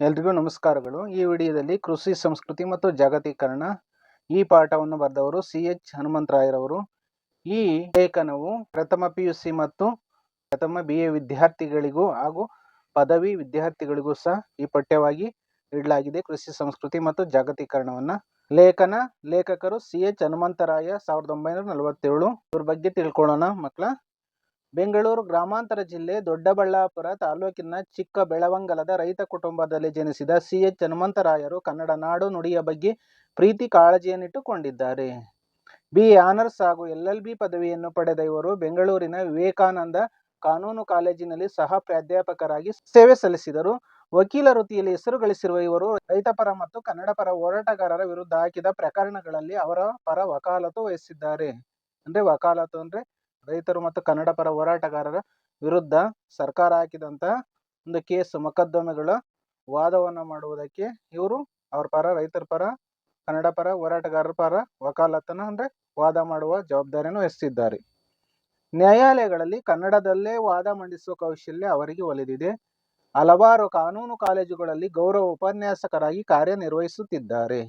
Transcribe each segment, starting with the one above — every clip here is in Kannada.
ಎಲ್ರಿಗೂ ನಮಸ್ಕಾರಗಳು. ಈ ವಿಡಿಯೋದಲ್ಲಿ ಕೃಷಿ ಸಂಸ್ಕೃತಿ ಮತ್ತು ಜಾಗತೀಕರಣ ಈ ಪಾಠವನ್ನು ಬರೆದವರು ಸಿ ಎಚ್ ಹನುಮಂತರಾಯರವರು. ಈ ಲೇಖನವು ಪ್ರಥಮ ಪಿ ಯು ಸಿ ಮತ್ತು ಪ್ರಥಮ ಬಿ ಎ ವಿದ್ಯಾರ್ಥಿಗಳಿಗೂ ಹಾಗೂ ಪದವಿ ವಿದ್ಯಾರ್ಥಿಗಳಿಗೂ ಸಹ ಈ ಪಠ್ಯವಾಗಿ ಇಡಲಾಗಿದೆ ಕೃಷಿ ಸಂಸ್ಕೃತಿ ಮತ್ತು ಜಾಗತೀಕರಣವನ್ನ. ಲೇಖನ ಲೇಖಕರು ಸಿ ಎಚ್ ಹನುಮಂತರಾಯ, ಸಾವಿರದ ಒಂಬೈನೂರ ನಲವತ್ತೇಳು. ಇವ್ರ ಬಗ್ಗೆ ತಿಳ್ಕೊಳ್ಳೋಣ ಮಕ್ಕಳ ಬೆಂಗಳೂರು ಗ್ರಾಮಾಂತರ ಜಿಲ್ಲೆ ದೊಡ್ಡಬಳ್ಳಾಪುರ ತಾಲೂಕಿನ ಚಿಕ್ಕ ಬೆಳವಂಗಲದ ರೈತ ಕುಟುಂಬದಲ್ಲಿ ಜನಿಸಿದ ಸಿ ಎಚ್ ಹನುಮಂತರಾಯರು ಕನ್ನಡ ನಾಡು ನುಡಿಯ ಬಗ್ಗೆ ಪ್ರೀತಿ ಕಾಳಜಿಯನ್ನಿಟ್ಟುಕೊಂಡಿದ್ದಾರೆ. ಬಿ. ಆನರ್ಸ್ ಹಾಗೂ ಎಲ್ ಬಿ ಪದವಿಯನ್ನು ಪಡೆದ ಇವರು ಬೆಂಗಳೂರಿನ ವಿವೇಕಾನಂದ ಕಾನೂನು ಕಾಲೇಜಿನಲ್ಲಿ ಸಹ ಪ್ರಾಧ್ಯಾಪಕರಾಗಿ ಸೇವೆ ಸಲ್ಲಿಸಿದರು. ವಕೀಲ ವೃತ್ತಿಯಲ್ಲಿ ಹೆಸರು ಗಳಿಸಿರುವ ಇವರು ರೈತಪರ ಮತ್ತು ಕನ್ನಡ ಪರ ಹೋರಾಟಗಾರರ ವಿರುದ್ಧ ಹಾಕಿದ ಪ್ರಕರಣಗಳಲ್ಲಿ ಅವರ ಪರ ವಕಾಲತ್ತು ವಹಿಸಿದ್ದಾರೆ. ಅಂದ್ರೆ ವಕಾಲತ್ತು ಅಂದ್ರೆ ರೈತರು ಮತ್ತು ಕನ್ನಡ ಪರ ಹೋರಾಟಗಾರರ ವಿರುದ್ಧ ಸರ್ಕಾರ ಹಾಕಿದಂತಹ ಒಂದು ಕೇಸ್, ಮೊಕದ್ದಮೆಗಳ ವಾದವನ್ನು ಮಾಡುವುದಕ್ಕೆ ಇವರು ಅವ್ರ ಪರ, ರೈತರ ಪರ, ಕನ್ನಡ ಪರ, ಹೋರಾಟಗಾರರ ಪರ ವಕಾಲತನ ಅಂದ್ರೆ ವಾದ ಮಾಡುವ ಜವಾಬ್ದಾರಿಯನ್ನು ವಹಿಸಿದ್ದಾರೆ ನ್ಯಾಯಾಲಯಗಳಲ್ಲಿ ಕನ್ನಡದಲ್ಲೇ ವಾದ ಮಂಡಿಸುವ ಕೌಶಲ್ಯ ಅವರಿಗೆ ಒಲಿದಿದೆ. ಹಲವಾರು ಕಾನೂನು ಕಾಲೇಜುಗಳಲ್ಲಿ ಗೌರವ ಉಪನ್ಯಾಸಕರಾಗಿ ಕಾರ್ಯನಿರ್ವಹಿಸುತ್ತಿದ್ದಾರೆ.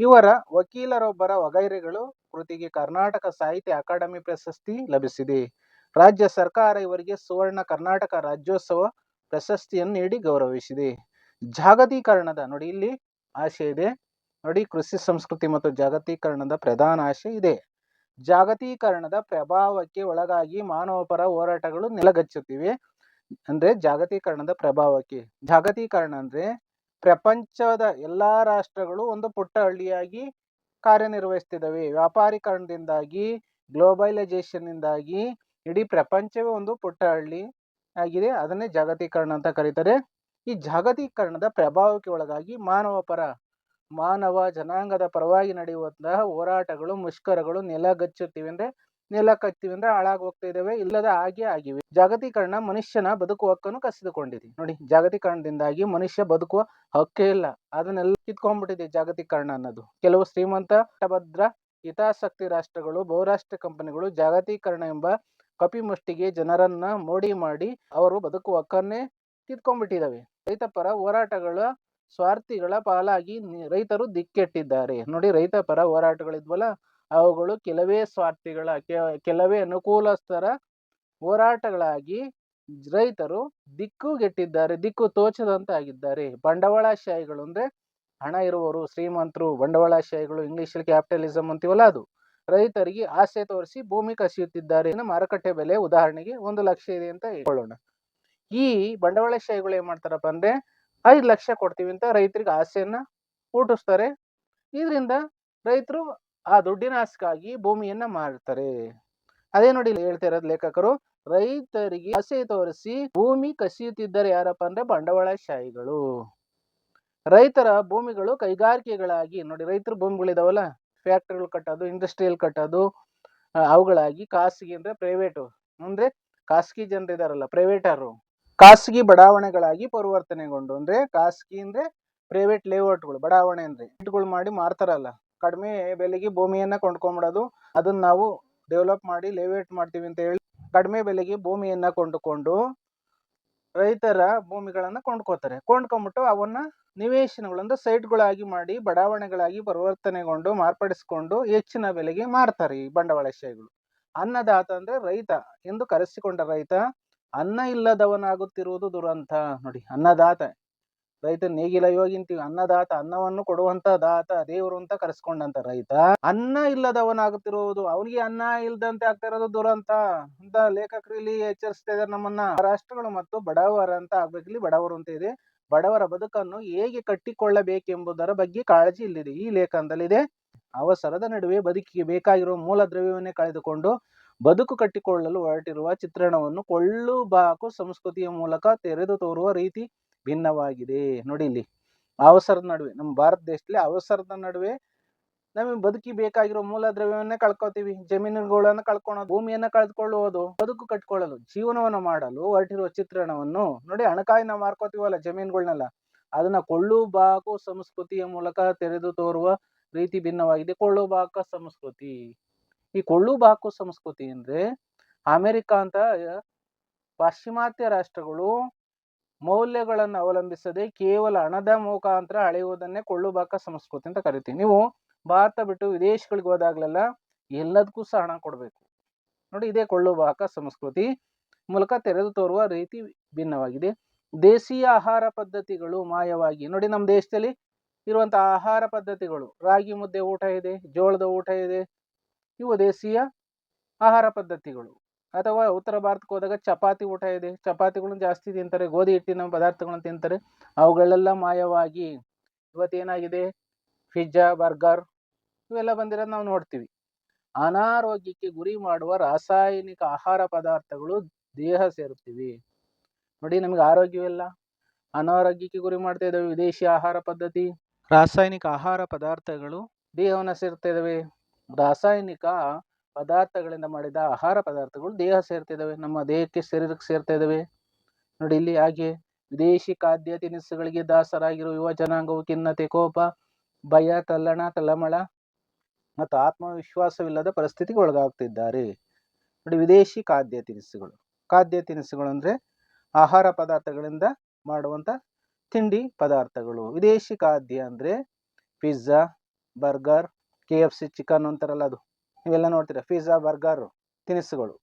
ಇವರ ವಕೀಲರೊಬ್ಬರ ವಗೈರೆಗಳು ಕೃತಿಗೆ ಕರ್ನಾಟಕ ಸಾಹಿತ್ಯ ಅಕಾಡೆಮಿ ಪ್ರಶಸ್ತಿ ಲಭಿಸಿದೆ. ರಾಜ್ಯ ಸರ್ಕಾರ ಇವರಿಗೆ ಸುವರ್ಣ ಕರ್ನಾಟಕ ರಾಜ್ಯೋತ್ಸವ ಪ್ರಶಸ್ತಿಯನ್ನು ನೀಡಿ ಗೌರವಿಸಿದೆ. ಜಾಗತೀಕರಣದ ನೋಡಿ ಇಲ್ಲಿ ಆಶೆ ಇದೆ. ನೋಡಿ, ಕೃಷಿ, ಸಂಸ್ಕೃತಿ ಮತ್ತು ಜಾಗತೀಕರಣದ ಪ್ರಧಾನ ಆಶೆ ಇದೆ. ಜಾಗತೀಕರಣದ ಪ್ರಭಾವಕ್ಕೆ ಒಳಗಾಗಿ ಮಾನವ ಪರ ಹೋರಾಟಗಳು ನೆಲಗಚ್ಚುತ್ತಿವೆ. ಅಂದ್ರೆ ಜಾಗತೀಕರಣದ ಪ್ರಭಾವಕ್ಕೆ. ಜಾಗತೀಕರಣ ಅಂದ್ರೆ ಪ್ರಪಂಚದ ಎಲ್ಲಾ ರಾಷ್ಟ್ರಗಳು ಒಂದು ಪುಟ್ಟ ಹಳ್ಳಿಯಾಗಿ ಕಾರ್ಯನಿರ್ವಹಿಸ್ತಿದ್ದಾವೆ. ವ್ಯಾಪಾರೀಕರಣದಿಂದಾಗಿ ಗ್ಲೋಬಲೈಜೇಷನ್ ಇಂದಾಗಿ ಇಡೀ ಪ್ರಪಂಚವೇ ಒಂದು ಪುಟ್ಟ ಹಳ್ಳಿ ಆಗಿದೆ. ಅದನ್ನೇ ಜಾಗತೀಕರಣ ಅಂತ ಕರೀತಾರೆ. ಈ ಜಾಗತೀಕರಣದ ಪ್ರಭಾವಕ್ಕೆ ಒಳಗಾಗಿ ಮಾನವ ಪರ, ಮಾನವ ಜನಾಂಗದ ಪರವಾಗಿ ನಡೆಯುವಂತಹ ಹೋರಾಟಗಳು, ಮುಷ್ಕರಗಳು ನೆಲಗಚ್ಚುತ್ತಿವೆ ಅಂದ್ರೆ ನೆಲ ಕಚ್ತಿವೆ ಅಂದ್ರೆ ಹಾಳಾಗಿ ಹೋಗ್ತಾ ಇಲ್ಲದ ಹಾಗೆ ಆಗಿವೆ. ಜಾಗತೀಕರಣ ಮನುಷ್ಯನ ಬದುಕುವ ಹಕ್ಕನ್ನು ಕಸಿದುಕೊಂಡಿದೆ. ನೋಡಿ, ಜಾಗತೀಕರಣದಿಂದಾಗಿ ಮನುಷ್ಯ ಬದುಕುವ ಹಕ್ಕೇ ಇಲ್ಲ. ಅದನ್ನೆಲ್ಲ ಕಿತ್ಕೊಂಡ್ಬಿಟ್ಟಿದೆ ಜಾಗತೀಕರಣ ಅನ್ನೋದು. ಕೆಲವು ಶ್ರೀಮಂತ ಭದ್ರ ಹಿತಾಸಕ್ತಿ ರಾಷ್ಟ್ರಗಳು, ಬಹುರಾಷ್ಟ್ರ ಕಂಪನಿಗಳು ಜಾಗತೀಕರಣ ಎಂಬ ಕಪಿಮುಷ್ಟಿಗೆ ಜನರನ್ನ ಮೋಡಿ ಮಾಡಿ ಅವರು ಬದುಕುವ ಹಕ್ಕನ್ನೇ ಕಿತ್ಕೊಂಡ್ಬಿಟ್ಟಿದಾವೆ ರೈತ ಪರ ಹೋರಾಟಗಳ ಸ್ವಾರ್ಥಿಗಳ ಪಾಲಾಗಿ ರೈತರು ದಿಕ್ಕೆಟ್ಟಿದ್ದಾರೆ. ನೋಡಿ, ರೈತ ಪರ ಹೋರಾಟಗಳಿದ್ವಲ್ಲ? ಅವುಗಳು ಕೆಲವೇ ಸ್ವಾರ್ಥಿಗಳ ಕೆಲವೇ ಅನುಕೂಲಸ್ಥರ ಹೋರಾಟಗಳಾಗಿ ರೈತರು ದಿಕ್ಕುಗೆಟ್ಟಿದ್ದಾರೆ, ದಿಕ್ಕು ತೋಚದಂತಾಗಿದ್ದಾರೆ. ಬಂಡವಾಳಶಾಹಿಗಳು ಅಂದ್ರೆ ಹಣ ಇರುವವರು, ಶ್ರೀಮಂತರು, ಬಂಡವಾಳಶಾಹಿಗಳು ಇಂಗ್ಲಿಷಲ್ಲಿ ಕ್ಯಾಪಿಟಲಿಸಮ್ ಅಂತೀವಲ್ಲ ಅದು. ರೈತರಿಗೆ ಆಸೆ ತೋರಿಸಿ ಭೂಮಿ ಕಸಿಯುತ್ತಿದ್ದಾರೆ. ಮಾರುಕಟ್ಟೆ ಬೆಲೆ ಉದಾಹರಣೆಗೆ ಒಂದು ಲಕ್ಷ ಇದೆ ಅಂತ ಹೇಳೋಣ ಈ ಬಂಡವಾಳಶಾಹಿಗಳು ಏನು ಮಾಡ್ತಾರಪ್ಪ ಅಂದ್ರೆ ಐದು ಲಕ್ಷ ಕೊಡ್ತೀವಿ ಅಂತ ರೈತರಿಗೆ ಆಸೆಯನ್ನ ಹುಟ್ಟಿಸ್ತಾರೆ ಇದರಿಂದ ರೈತರು ಆ ದುಡ್ಡಿನ ಆಸೆಗಾಗಿ ಭೂಮಿಯನ್ನ ಮಾರ್ತಾರೆ ಅದೇ ನೋಡಿ ಹೇಳ್ತಾ ಇರೋದು ಲೇಖಕರು, ರೈತರಿಗೆ ಆಸೆ ತೋರಿಸಿ ಭೂಮಿ ಕಸಿಯುತ್ತಿದ್ದಾರೆ ಯಾರಪ್ಪ ಅಂದ್ರೆ ಬಂಡವಾಳಶಾಹಿಗಳು. ರೈತರ ಭೂಮಿಗಳು ಕೈಗಾರಿಕೆಗಳಾಗಿ, ನೋಡಿ ರೈತರ ಭೂಮಿಗಳಿದಾವಲ್ಲ ಫ್ಯಾಕ್ಟರಿಗಳು ಕಟ್ಟೋದು, ಇಂಡಸ್ಟ್ರಿಯಲ್ ಕಟ್ಟೋದು ಅವುಗಳಾಗಿ ಖಾಸಗಿ ಅಂದ್ರೆ ಪ್ರೈವೇಟು. ಅಂದ್ರೆ ಖಾಸಗಿ ಜನರು ಇದಾರಲ್ಲ, ಪ್ರೈವೇಟರು. ಖಾಸಗಿ ಬಡಾವಣೆಗಳಾಗಿ ಪರಿವರ್ತನೆಗೊಂಡು, ಅಂದ್ರೆ ಖಾಸಗಿ ಅಂದ್ರೆ ಪ್ರೈವೇಟ್ ಲೇಔಟ್ಗಳು, ಬಡಾವಣೆ ಅಂದ್ರೆ ಮಾಡಿ ಮಾರ್ತಾರಲ್ಲ. ಕಡಿಮೆ ಬೆಲೆಗೆ ಭೂಮಿಯನ್ನು ಕೊಂಡ್ಕೊಂಡ್ಬಿಡೋದು ಅದನ್ನ ನಾವು ಡೆವಲಪ್ ಮಾಡಿ ಲೇಔಟ್ ಮಾಡ್ತೀವಿ ಅಂತ ಹೇಳಿ ಕಡಿಮೆ ಬೆಲೆಗೆ ಭೂಮಿಯನ್ನು ಕೊಂಡುಕೊಂಡು ರೈತರ ಭೂಮಿಗಳನ್ನು ಕೊಂಡ್ಕೋತಾರೆ. ಕೊಂಡ್ಕೊಂಡ್ಬಿಟ್ಟು ಅವನ್ನ ನಿವೇಶನಗಳು ಅಂದ್ರೆ ಸೈಟ್ಗಳಾಗಿ ಮಾಡಿ, ಬಡಾವಣೆಗಳಾಗಿ ಪರಿವರ್ತನೆಗೊಂಡು ಮಾರ್ಪಡಿಸಿಕೊಂಡು ಹೆಚ್ಚಿನ ಬೆಲೆಗೆ ಮಾರ್ತಾರೆ ಈ ಬಂಡವಾಳಶಾಹಿಗಳು ಅನ್ನದಾತ ಅಂದ್ರೆ ರೈತ ಎಂದು ಕರೆಸಿಕೊಂಡ ರೈತ, ಅನ್ನ ಇಲ್ಲದವನಾಗುತ್ತಿರುವುದು ದುರಂತ. ನೋಡಿ, ಅನ್ನದಾತ ರೈತ ನೇಗಿಲ ಇವಾಗಿಂತೀವಿ ಅನ್ನದಾತ ಅನ್ನವನ್ನು ಕೊಡುವಂತ ದಾತ, ದೇವರು ಅಂತ ಕರೆಸ್ಕೊಂಡಂತ ರೈತ. ಅನ್ನ ಇಲ್ಲದವನಾಗುತ್ತಿರುವುದು, ಅವನಿಗೆ ಅನ್ನ ಇಲ್ದಂತೆ ಆಗ್ತಾ ಇರೋದು ದುರಂತ ಅಂತ ಲೇಖಕರು ಇಲ್ಲಿ ಎಚ್ಚರಿಸ್ತಾ ಇದ್ದಾರೆ ನಮ್ಮನ್ನ. ರಾಷ್ಟ್ರಗಳು ಮತ್ತು ಬಡವರ ಅಂತ ಆಗ್ಬೇಕು, ಇಲ್ಲಿ ಬಡವರು ಅಂತ ಇದೆ. ಬಡವರ ಬದುಕನ್ನು ಹೇಗೆ ಕಟ್ಟಿಕೊಳ್ಳಬೇಕೆಂಬುದರ ಬಗ್ಗೆ ಕಾಳಜಿ ಇಲ್ಲಿದೆ. ಈ ಲೇಖನದಲ್ಲಿದೆ, ಅವಸರದ ನಡುವೆ ಬದುಕಿಗೆ ಬೇಕಾಗಿರುವ ಮೂಲ ದ್ರವ್ಯವನ್ನೇ ಕಳೆದುಕೊಂಡು ಬದುಕು ಕಟ್ಟಿಕೊಳ್ಳಲು ಹೊರಟಿರುವ ಚಿತ್ರಣವನ್ನು ಕೊಳ್ಳು ಬಾಕು ಸಂಸ್ಕೃತಿಯ ಮೂಲಕ ತೆರೆದು ತೋರುವ ರೀತಿ ಭಿನ್ನವಾಗಿದೆ. ನೋಡಿ ಇಲ್ಲಿ ಅವಸರದ ನಡುವೆ, ನಮ್ಮ ಭಾರತ ದೇಶದಲ್ಲಿ ಅವಸರದ ನಡುವೆ ನಮಗೆ ಬದುಕಿ ಬೇಕಾಗಿರೋ ಮೂಲ ದ್ರವ್ಯವನ್ನೇ ಕಳ್ಕೊತೀವಿ. ಜಮೀನುಗಳನ್ನ ಕಳ್ಕೊಳೋದು, ಭೂಮಿಯನ್ನ ಕಳೆದುಕೊಳ್ಳುವುದು ಬದುಕು ಕಟ್ಕೊಳ್ಳಲು, ಜೀವನವನ್ನು ಮಾಡಲು ಹೊರಟಿರುವ ಚಿತ್ರಣವನ್ನು ನೋಡಿ ಹಣಕಾಯಿನ ಮಾರ್ಕೋತೀವಲ್ಲ ಜಮೀನುಗಳನ್ನೆಲ್ಲ ಅದನ್ನ ಕೊಳ್ಳು ಬಾಕು ಸಂಸ್ಕೃತಿಯ ಮೂಲಕ ತೆರೆದು ತೋರುವ ರೀತಿ ಭಿನ್ನವಾಗಿದೆ. ಕೊಳ್ಳು ಬಾಕ ಸಂಸ್ಕೃತಿ. ಈ ಕೊಳ್ಳು ಬಾಕು ಸಂಸ್ಕೃತಿ ಅಂದ್ರೆ ಅಮೆರಿಕ ಅಂತ ಪಾಶ್ಚಿಮಾತ್ಯ ರಾಷ್ಟ್ರಗಳು ಮೌಲ್ಯಗಳನ್ನು ಅವಲಂಬಿಸದೆ ಕೇವಲ ಹಣದ ಮುಖಾಂತರ ಅಳೆಯುವುದನ್ನೇ ಕೊಳ್ಳುಬಾಕ ಸಂಸ್ಕೃತಿ ಅಂತ ಕರಿತೀವಿ. ನೀವು ಭಾರತ ಬಿಟ್ಟು ವಿದೇಶಗಳಿಗೆ ಹೋದಾಗಲೆಲ್ಲ ಎಲ್ಲದಕ್ಕೂ ಸಹ ಹಣ ಕೊಡಬೇಕು. ನೋಡಿ, ಇದೇ ಕೊಳ್ಳುಬಾಕ ಸಂಸ್ಕೃತಿ ಮೂಲಕ ತೆರೆದು ತೋರುವ ರೀತಿ ಭಿನ್ನವಾಗಿದೆ. ದೇಶೀಯ ಆಹಾರ ಪದ್ಧತಿಗಳು ಮಾಯವಾಗಿ, ನೋಡಿ, ನಮ್ಮ ದೇಶದಲ್ಲಿ ಇರುವಂತಹ ಆಹಾರ ಪದ್ಧತಿಗಳು, ರಾಗಿ ಮುದ್ದೆ ಊಟ ಇದೆ, ಜೋಳದ ಊಟ ಇದೆ, ಇವು ದೇಶೀಯ ಆಹಾರ ಪದ್ಧತಿಗಳು. ಅಥವಾ ಉತ್ತರ ಭಾರತಕ್ಕೆ ಹೋದಾಗ ಚಪಾತಿ ಊಟ ಇದೆ. ಚಪಾತಿಗಳನ್ನು ಜಾಸ್ತಿ ತಿಂತಾರೆ. ಗೋಧಿ ಹಿಟ್ಟಿನ ಪದಾರ್ಥಗಳನ್ನು ತಿಂತಾರೆ. ಅವುಗಳೆಲ್ಲ ಮಾಯವಾಗಿ ಇವತ್ತೇನಾಗಿದೆ? ಪಿಜ್ಜಾ, ಬರ್ಗರ್ ಇವೆಲ್ಲ ಬಂದಿರೋದು ನಾವು ನೋಡ್ತೀವಿ. ಅನಾರೋಗ್ಯಕ್ಕೆ ಗುರಿ ಮಾಡುವ ರಾಸಾಯನಿಕ ಆಹಾರ ಪದಾರ್ಥಗಳು ದೇಹ ಸೇರುತ್ತಿವೆ. ನೋಡಿ ನಮಗೆ ಆರೋಗ್ಯವಿಲ್ಲ ಅನಾರೋಗ್ಯಕ್ಕೆ ಗುರಿ ಮಾಡ್ತಾ ಇದ್ದಾವೆ. ವಿದೇಶಿ ಆಹಾರ ಪದ್ಧತಿ, ರಾಸಾಯನಿಕ ಆಹಾರ ಪದಾರ್ಥಗಳು ದೇಹವನ್ನು ಸೇರ್ತಾ ಇದ್ದಾವೆ. ರಾಸಾಯನಿಕ ಪದಾರ್ಥಗಳಿಂದ ಮಾಡಿದ ಆಹಾರ ಪದಾರ್ಥಗಳು ದೇಹ ಸೇರ್ತಿದ್ದಾವೆ. ನಮ್ಮ ದೇಹಕ್ಕೆ ಶರೀರಕ್ಕೆ ಸೇರ್ತಾ ಇದ್ದಾವೆ ನೋಡಿ ಇಲ್ಲಿ ಹಾಗೆ ವಿದೇಶಿ ಖಾದ್ಯ ತಿನಿಸುಗಳಿಗೆ ದಾಸರಾಗಿರುವ ಯುವ ಜನಾಂಗವು ಖಿನ್ನತೆ, ಕೋಪ, ಭಯ, ತಲ್ಲಣ ತಲ್ಲಮಳ ಮತ್ತು ಆತ್ಮವಿಶ್ವಾಸವಿಲ್ಲದ ಪರಿಸ್ಥಿತಿಗೆ ಒಳಗಾಗ್ತಿದ್ದಾರೆ. ನೋಡಿ ವಿದೇಶಿ ಖಾದ್ಯ ತಿನಿಸುಗಳು. ಖಾದ್ಯ ತಿನಿಸುಗಳು ಅಂದರೆ ಆಹಾರ ಪದಾರ್ಥಗಳಿಂದ ಮಾಡುವಂಥ ತಿಂಡಿ ಪದಾರ್ಥಗಳು. ವಿದೇಶಿ ಖಾದ್ಯ ಅಂದರೆ pizza, burger, K F C chicken ಅಂತಾರಲ್ಲ ಅದು. ನೀವೆಲ್ಲ ನೋಡ್ತೀರಾ ಪಿಜ್ಜಾ ಬರ್ಗರು ತಿನಿಸುಗಳು.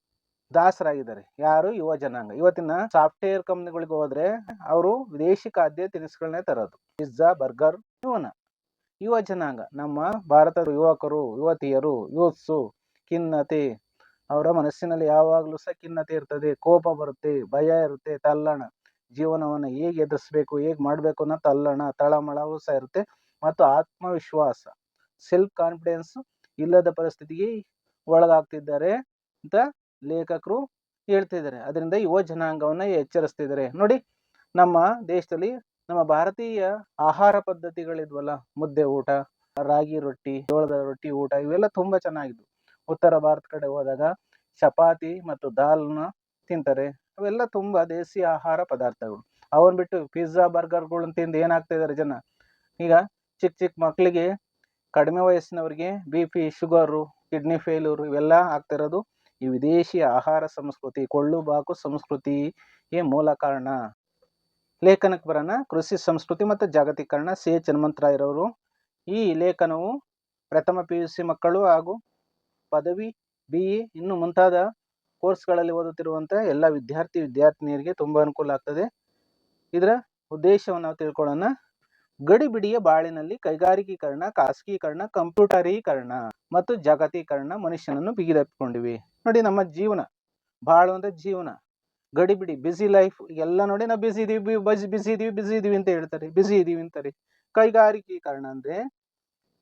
ದಾಸರಾಗಿದ್ದಾರೆ. ಯಾರು? ಯುವ ಜನಾಂಗ. ಇವತ್ತಿನ ಸಾಫ್ಟ್ವೇರ್ ಕಂಪ್ನಿಗಳಿಗೆ ಹೋದ್ರೆ ಅವರು ವಿದೇಶಿ ಖಾದ್ಯ ತಿನಿಸುಗಳನ್ನೇ ತರೋದು. ಪಿಜ್ಜಾ ಬರ್ಗರ್ ಇವನ. ಯುವ ಜನಾಂಗ. ನಮ್ಮ ಭಾರತದ ಯುವಕರು, ಯುವತಿಯರು ಯೂತ್ಸು ಖಿನ್ನತೆ. ಅವರ ಮನಸ್ಸಿನಲ್ಲಿ ಯಾವಾಗಲೂ ಸಹ ಖಿನ್ನತೆ ಇರ್ತದೆ. ಕೋಪ ಬರುತ್ತೆ, ಭಯ ಇರುತ್ತೆ, ತಲ್ಲಣ. ಜೀವನವನ್ನು ಹೇಗೆ ಎದುರಿಸ್ಬೇಕು, ಹೇಗೆ ಮಾಡಬೇಕು ಅನ್ನೋ ತಲ್ಲಣ, ತಳಮಳವೂ ಸಹ ಇರುತ್ತೆ. ಮತ್ತು ಆತ್ಮವಿಶ್ವಾಸ ಸೆಲ್ಫ್ ಕಾನ್ಫಿಡೆನ್ಸ್ ಇಲ್ಲದ ಪರಿಸ್ಥಿತಿಗೆ ಒಳಗಾಗ್ತಿದ್ದಾರೆ ಅಂತ ಲೇಖಕರು ಹೇಳ್ತಿದ್ದಾರೆ. ಅದರಿಂದ ಯುವ ಜನಾಂಗವನ್ನು ಎಚ್ಚರಿಸ್ತಿದ್ದಾರೆ. ನೋಡಿ, ನಮ್ಮ ದೇಶದಲ್ಲಿ ನಮ್ಮ ಭಾರತೀಯ ಆಹಾರ ಪದ್ಧತಿಗಳಿದ್ವಲ್ಲ, ಮುದ್ದೆ ಊಟ, ರಾಗಿ ರೊಟ್ಟಿ, ಜೋಳದ ರೊಟ್ಟಿ ಊಟ, ಇವೆಲ್ಲ ತುಂಬ ಚೆನ್ನಾಗಿದ್ವು. ಉತ್ತರ ಭಾರತ ಕಡೆ ಹೋದಾಗ ಚಪಾತಿ ಮತ್ತು ದಾಲ್ನ ತಿಂತಾರೆ. ಅವೆಲ್ಲ ತುಂಬ ದೇಸಿ ಆಹಾರ ಪದಾರ್ಥಗಳು. ಅವನ್ ಬಿಟ್ಟು ಪಿಜ್ಜಾ ಬರ್ಗರ್ಗಳನ್ನ ತಿಂದು ಏನಾಗ್ತಾ ಇದ್ದಾರೆ ಜನ? ಈಗ ಚಿಕ್ಕ ಚಿಕ್ಕ ಮಕ್ಕಳಿಗೆ ಕಡಿಮೆ ವಯಸ್ಸಿನವರಿಗೆ B P sugar kidney failure ಇವೆಲ್ಲ ಆಗ್ತಿರೋದು ಈ ವಿದೇಶಿ ಆಹಾರ ಸಂಸ್ಕೃತಿ, ಕೊಳ್ಳು ಬಾಕು ಸಂಸ್ಕೃತಿಯೇ ಮೂಲ ಕಾರಣ. ಲೇಖನಕ್ಕೆ ಬರೋಣ. ಕೃಷಿ ಸಂಸ್ಕೃತಿ ಮತ್ತು ಜಾಗತೀಕರಣ, ಸಿ. ಎಚ್. ಹನುಮಂತರಾಯರವರು. ಈ ಲೇಖನವು ಪ್ರಥಮ ಪಿ ಯು ಸಿ ಮಕ್ಕಳು ಹಾಗೂ ಪದವಿ ಬಿ ಇ ಇನ್ನು ಮುಂತಾದ ಕೋರ್ಸ್ಗಳಲ್ಲಿ ಓದುತ್ತಿರುವಂಥ ಎಲ್ಲ ವಿದ್ಯಾರ್ಥಿ, ವಿದ್ಯಾರ್ಥಿನಿಯರಿಗೆ ತುಂಬ ಅನುಕೂಲ ಆಗ್ತದೆ. ಇದರ ಉದ್ದೇಶವನ್ನು ನಾವು ತಿಳ್ಕೊಳ್ಳೋಣ. ಗಡಿಬಿಡಿಯ ಬಾಳಿನಲ್ಲಿ ಕೈಗಾರಿಕೀಕರಣ, ಖಾಸಗೀಕರಣ, ಕಂಪ್ಯೂಟರೀಕರಣ ಮತ್ತು ಜಾಗತೀಕರಣ ಮನುಷ್ಯನನ್ನು ಬಿಗಿದಪ್ಪಿಕೊಂಡಿವಿ ನೋಡಿ ನಮ್ಮ ಜೀವನ ಬಾಳು ಅಂದ್ರೆ ಜೀವನ. ಗಡಿಬಿಡಿ ಬಿಸಿ ಲೈಫ್ ಎಲ್ಲ ನೋಡಿ ನಾವು ಬಿಸಿ ಇದೀವಿ ಬಜ್ ಬಿಸಿ ಇದೀವಿ ಬಿಸಿ ಇದೀವಿ ಅಂತ ಹೇಳ್ತಾರೆ. ಬಿಸಿ ಇದೀವಿ ಅಂತಾರೆ. ಕೈಗಾರಿಕೀಕರಣ ಅಂದ್ರೆ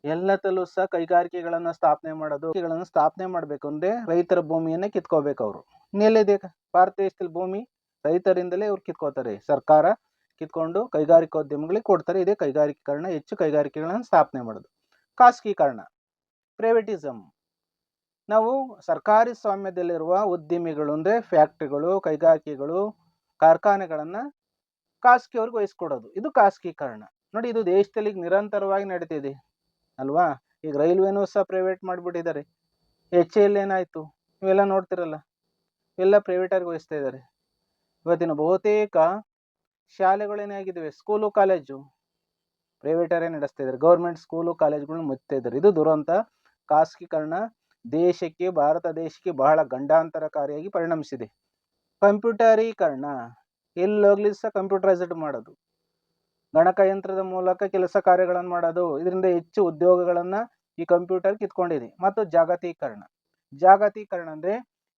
ಎಲ್ಲದಲ್ಲೂ ಸಹ ಕೈಗಾರಿಕೆಗಳನ್ನ ಸ್ಥಾಪನೆ ಮಾಡೋದು ಸ್ಥಾಪನೆ ಮಾಡ್ಬೇಕು ಅಂದ್ರೆ ರೈತರ ಭೂಮಿಯನ್ನ ಕಿತ್ಕೋಬೇಕು ಅವರು. ಇನ್ನೆಲ್ಲಿದೆ ಭಾರತ ದೇಶದಲ್ಲಿ ಭೂಮಿ ರೈತರಿಂದಲೇ ಅವ್ರು ಕಿತ್ಕೋತಾರೆ ಸರ್ಕಾರ ಕಿತ್ಕೊಂಡು ಕೈಗಾರಿಕೋದ್ಯಮಗಳಿಗೆ ಕೊಡ್ತಾರೆ. ಇದೇ ಕೈಗಾರಿಕೀಕರಣ, ಹೆಚ್ಚು ಕೈಗಾರಿಕೆಗಳನ್ನು ಸ್ಥಾಪನೆ ಮಾಡೋದು. ಖಾಸಗೀಕರಣ ಪ್ರೈವೇಟಿಸಮ್ ನಾವು ಸರ್ಕಾರಿ ಸ್ವಾಮ್ಯದಲ್ಲಿರುವ ಉದ್ಯಮಿಗಳು ಅಂದರೆ ಫ್ಯಾಕ್ಟ್ರಿಗಳು ಕೈಗಾರಿಕೆಗಳು, ಕಾರ್ಖಾನೆಗಳನ್ನು ಖಾಸಗಿಯವ್ರಿಗೆ ವಹಿಸ್ಕೊಡೋದು. ಇದು ಖಾಸಗೀಕರಣ. ನೋಡಿ, ಇದು ದೇಶದಲ್ಲಿ ನಿರಂತರವಾಗಿ ನಡೀತಿದೆ. ಅಲ್ವಾ? ಈಗ ರೈಲ್ವೆನೂ ಸಹ ಪ್ರೈವೇಟ್ ಮಾಡಿಬಿಟ್ಟಿದ್ದಾರೆ. ಎಚ್ ಎಲ್ ಏನಾಯಿತು? ಇವೆಲ್ಲ ನೋಡ್ತಿರಲ್ಲ. ಎಲ್ಲ ಪ್ರೈವೇಟರಿಗೆ ವಹಿಸ್ತಾ ಇದ್ದಾರೆ. ಇವತ್ತಿನ ಬಹುತೇಕ ಶಾಲೆಗಳೇನಾಗಿದ್ದಾವೆ ಸ್ಕೂಲು ಕಾಲೇಜು ಪ್ರೈವೇಟರೇ ನಡೆಸ್ತಾ ಇದ್ದಾರೆ. ಗೌರ್ಮೆಂಟ್ ಸ್ಕೂಲು ಕಾಲೇಜುಗಳನ್ನ ಮುಚ್ತಾ ಇದ್ದಾರೆ. ಇದು ದುರಂತ. ಖಾಸಗೀಕರಣ ದೇಶಕ್ಕೆ, ಭಾರತ ದೇಶಕ್ಕೆ ಬಹಳ ಗಂಡಾಂತರಕಾರಿಯಾಗಿ ಪರಿಣಮಿಸಿದೆ. ಕಂಪ್ಯೂಟರೀಕರಣ, ಎಲ್ಲೋಗ್ಲಿ ಸಹ ಕಂಪ್ಯೂಟರೈಸ್ಡ್ ಮಾಡೋದು. ಗಣಕಯಂತ್ರದ ಮೂಲಕ ಕೆಲಸ ಕಾರ್ಯಗಳನ್ನು ಮಾಡೋದು. ಇದರಿಂದ ಹೆಚ್ಚು ಉದ್ಯೋಗಗಳನ್ನು ಈ ಕಂಪ್ಯೂಟರ್ ಕಿತ್ಕೊಂಡಿದೆ. ಮತ್ತು ಜಾಗತೀಕರಣ. ಜಾಗತೀಕರಣ ಅಂದರೆ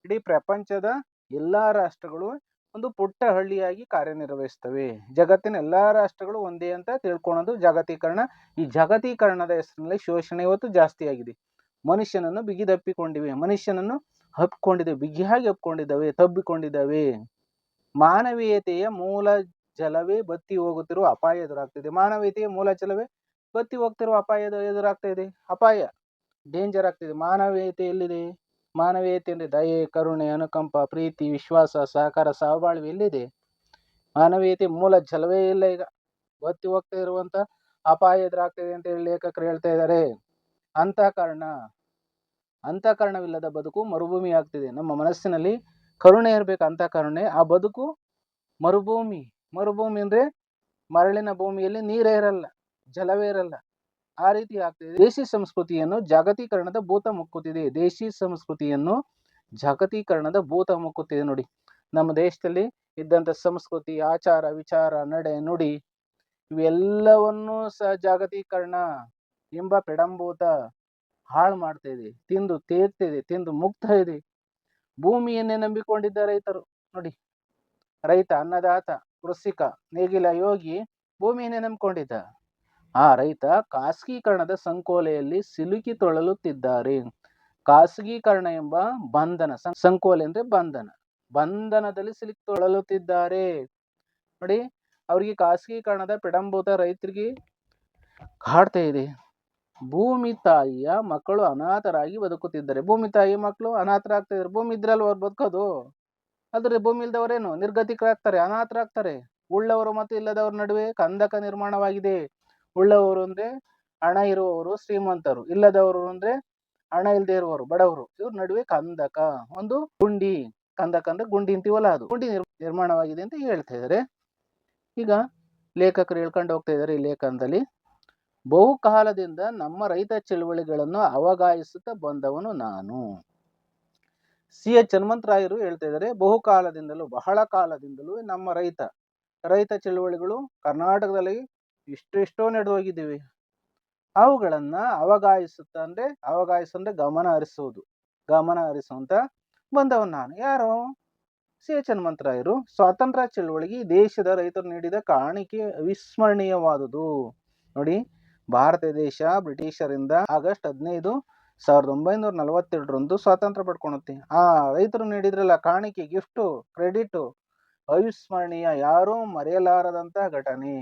ಇಡೀ ಪ್ರಪಂಚದ ಎಲ್ಲ ರಾಷ್ಟ್ರಗಳು ಒಂದು ಪುಟ್ಟ ಹಳ್ಳಿಯಾಗಿ ಕಾರ್ಯನಿರ್ವಹಿಸ್ತವೆ. ಜಗತ್ತಿನ ಎಲ್ಲ ರಾಷ್ಟ್ರಗಳು ಒಂದೇ ಅಂತ ತಿಳ್ಕೊಳೋದು ಜಾಗತೀಕರಣ. ಈ ಜಾಗತೀಕರಣದ ಹೆಸರಿನಲ್ಲಿ ಶೋಷಣೆ ಇವತ್ತು ಜಾಸ್ತಿ ಆಗಿದೆ. ಮನುಷ್ಯನನ್ನು ಬಿಗಿದಪ್ಪಿಕೊಂಡಿವೆ ಮನುಷ್ಯನನ್ನು ಹಬ್ಕೊಂಡಿದೆ ಬಿಗಿಯಾಗಿ ಹಬ್ಕೊಂಡಿದ್ದಾವೆ ತಬ್ಬಿಕೊಂಡಿದ್ದಾವೆ. ಮಾನವೀಯತೆಯ ಮೂಲ ಜಲವೇ ಬತ್ತಿ ಹೋಗುತ್ತಿರುವ ಅಪಾಯ ಎದುರಾಗ್ತಿದೆ. ಮಾನವೀಯತೆಯ ಮೂಲ ಜಲವೇ ಬತ್ತಿ ಹೋಗ್ತಿರುವ ಅಪಾಯ ಎದುರಾಗ್ತಾ ಇದೆ. ಅಪಾಯ ಡೇಂಜರ್ ಆಗ್ತಿದೆ. ಮಾನವೀಯತೆ ಎಲ್ಲಿದೆ? ಮಾನವೀಯತೆ ಅಂದರೆ ದಯೆ, ಕರುಣೆ, ಅನುಕಂಪ, ಪ್ರೀತಿ, ವಿಶ್ವಾಸ, ಸಹಕಾರ ಸಹಬಾಳ್ವೆ ಎಲ್ಲಿದೆ ಮಾನವೀಯತೆ ಮೂಲ ಜಲವೇ ಇಲ್ಲ ಈಗ. ಒತ್ತಿ ಹೋಗ್ತಾ ಇರುವಂತ ಅಪಾಯ ಎದುರಾಗ್ತಿದೆ ಅಂತ ಹೇಳಿ ಲೇಖಕರು ಹೇಳ್ತಾ ಇದ್ದಾರೆ. ಅಂತಃಕರಣ. ಅಂತಃಕರಣವಿಲ್ಲದ ಬದುಕು ಮರುಭೂಮಿ ಆಗ್ತಿದೆ. ನಮ್ಮ ಮನಸ್ಸಿನಲ್ಲಿ ಕರುಣೆ ಇರಬೇಕು, ಅಂತಃಕರುಣೆ. ಆ ಬದುಕು ಮರುಭೂಮಿ. ಮರುಭೂಮಿ ಅಂದ್ರೆ ಮರಳಿನ ಭೂಮಿಯಲ್ಲಿ ನೀರೇ ಇರಲ್ಲ, ಜಲವೇ ಇರಲ್ಲ. ಆ ರೀತಿ ಆಗ್ತಿದೆ. ದೇಶಿ ಸಂಸ್ಕೃತಿಯನ್ನು ಜಾಗತೀಕರಣದ ಭೂತ ಮುಕ್ಕುತ್ತಿದೆ. ದೇಶಿ ಸಂಸ್ಕೃತಿಯನ್ನು ಜಾಗತೀಕರಣದ ಭೂತ ಮುಕ್ಕುತ್ತಿದೆ ನೋಡಿ. ನಮ್ಮ ದೇಶದಲ್ಲಿ ಇದ್ದಂಥ ಸಂಸ್ಕೃತಿ, ಆಚಾರ, ವಿಚಾರ, ನಡೆ, ನುಡಿ ಇವೆಲ್ಲವನ್ನೂ ಸಹ ಜಾಗತೀಕರಣ ಎಂಬ ಪೆಡಂಭೂತ ಹಾಳು ಮಾಡ್ತಾ ಇದೆ. ತಿಂದು ತೇರ್ತಿದೆ ತಿಂದು ಮುಕ್ತ ಇದೆ. ಭೂಮಿಯನ್ನೇ ನಂಬಿಕೊಂಡಿದ್ದ ರೈತರು ನೋಡಿ. ರೈತ, ಅನ್ನದಾತ, ಕೃಷಿಕ, ನೇಗಿಲ ಯೋಗಿ ಭೂಮಿಯನ್ನೇ ನಂಬಿಕೊಂಡಿದ್ದ. ಆ ರೈತ ಖಾಸಗೀಕರಣದ ಸಂಕೋಲೆಯಲ್ಲಿ ಸಿಲುಕಿ ತೊಳಲುತ್ತಿದ್ದಾರೆ. ಖಾಸಗೀಕರಣ ಎಂಬ ಬಂಧನ ಸಂಕೋಲೆ ಅಂದ್ರೆ ಬಂಧನ. ಬಂಧನದಲ್ಲಿ ಸಿಲುಕಿ ತೊಳಲುತ್ತಿದ್ದಾರೆ. ನೋಡಿ, ಅವರಿಗೆ ಖಾಸಗೀಕರಣದ ಪಿಡಂಬೂತ ರೈತರಿಗೆ ಕಾಡ್ತಾ ಇದೆ. ಭೂಮಿ ತಾಯಿಯ ಮಕ್ಕಳು ಅನಾಥರಾಗಿ ಬದುಕುತ್ತಿದ್ದಾರೆ. ಭೂಮಿ ತಾಯಿ ಮಕ್ಕಳು ಅನಾಥರಾಗ್ತಿದ್ದಾರೆ ಭೂಮಿ ಇದ್ರಲ್ಲಿ ಅವ್ರು ಬದುಕೋದು? ಆದ್ರೆ ಭೂಮಿ ಇಲ್ದವರೇನು? ನಿರ್ಗತಿಕರಾಗ್ತಾರೆ, ಅನಾಥರಾಗ್ತಾರೆ. ಉಳ್ಳವರು ಮತ್ತು ಇಲ್ಲದವರ ನಡುವೆ ಕಂದಕ ನಿರ್ಮಾಣವಾಗಿದೆ. ಉಳ್ಳವರು ಅಂದ್ರೆ ಹಣ ಇರುವವರು ಶ್ರೀಮಂತರು, ಇಲ್ಲದವರು ಅಂದ್ರೆ ಹಣ ಇಲ್ಲದೆ ಇರುವವರು, ಬಡವರು. ಇವ್ರ ನಡುವೆ ಕಂದಕ, ಒಂದು ಗುಂಡಿ, ಕಂದಕ ಅಂದ್ರೆ ಗುಂಡಿ ಅಂತೀವಲ್ಲ ಅದು. ಗುಂಡಿ ನಿರ್- ನಿರ್ಮಾಣವಾಗಿದೆ ಅಂತ ಹೇಳ್ತಾ ಇದ್ದಾರೆ ಈಗ ಲೇಖಕರು ಹೇಳ್ಕೊಂಡು ಹೋಗ್ತಾ ಇದ್ದಾರೆ ಈ ಲೇಖನದಲ್ಲಿ. ಬಹುಕಾಲದಿಂದ ನಮ್ಮ ರೈತ ಚಳುವಳಿಗಳನ್ನು ಅವಗಾಯಿಸುತ್ತಾ ಬಂದವನು ನಾನು. ಸಿ. ಎಚ್. ಹನುಮಂತರಾಯರು ಹೇಳ್ತಾ ಇದ್ದಾರೆ ಬಹುಕಾಲದಿಂದಲೂ, ಬಹಳ ಕಾಲದಿಂದಲೂ ನಮ್ಮ ರೈತ ರೈತ ಚಳುವಳಿಗಳು ಕರ್ನಾಟಕದಲ್ಲಿ ಇಷ್ಟೆಷ್ಟೋ ನಡೆದು ಹೋಗಿದ್ದೀವಿ ಅವುಗಳನ್ನ ಅವಗಾಯಿಸುತ್ತ ಅಂದ್ರೆ ಅವಗಾಯಿಸು ಅಂದ್ರೆ ಗಮನ ಹರಿಸುವುದು ಗಮನ ಹರಿಸುವಂತ ಬಂದವನು ನಾನು. ಯಾರು? ಸಿ. ಎಚ್. ಹನುಮಂತರಾಯರು ಸ್ವಾತಂತ್ರ್ಯ ಚಳುವಳಿಗೆ ದೇಶದ ರೈತರು ನೀಡಿದ ಕಾಣಿಕೆ ಅವಿಸ್ಮರಣೀಯವಾದುದು ನೋಡಿ, ಭಾರತ ದೇಶ ಬ್ರಿಟಿಷರಿಂದ ಆಗಸ್ಟ್ ಹದಿನೈದು ಸಾವಿರದ ಒಂಬೈನೂರ ನಲವತ್ತೆರಡರಂದು ಸ್ವಾತಂತ್ರ್ಯ ಪಡ್ಕೊಳುತ್ತೆ ಆ ರೈತರು ನೀಡಿದ್ರಲ್ಲ ಕಾಣಿಕೆ, ಗಿಫ್ಟು, ಕ್ರೆಡಿಟ್, ಅವಿಸ್ಮರಣೀಯ, ಯಾರೂ ಮರೆಯಲಾರದಂತಹ ಘಟನೆ.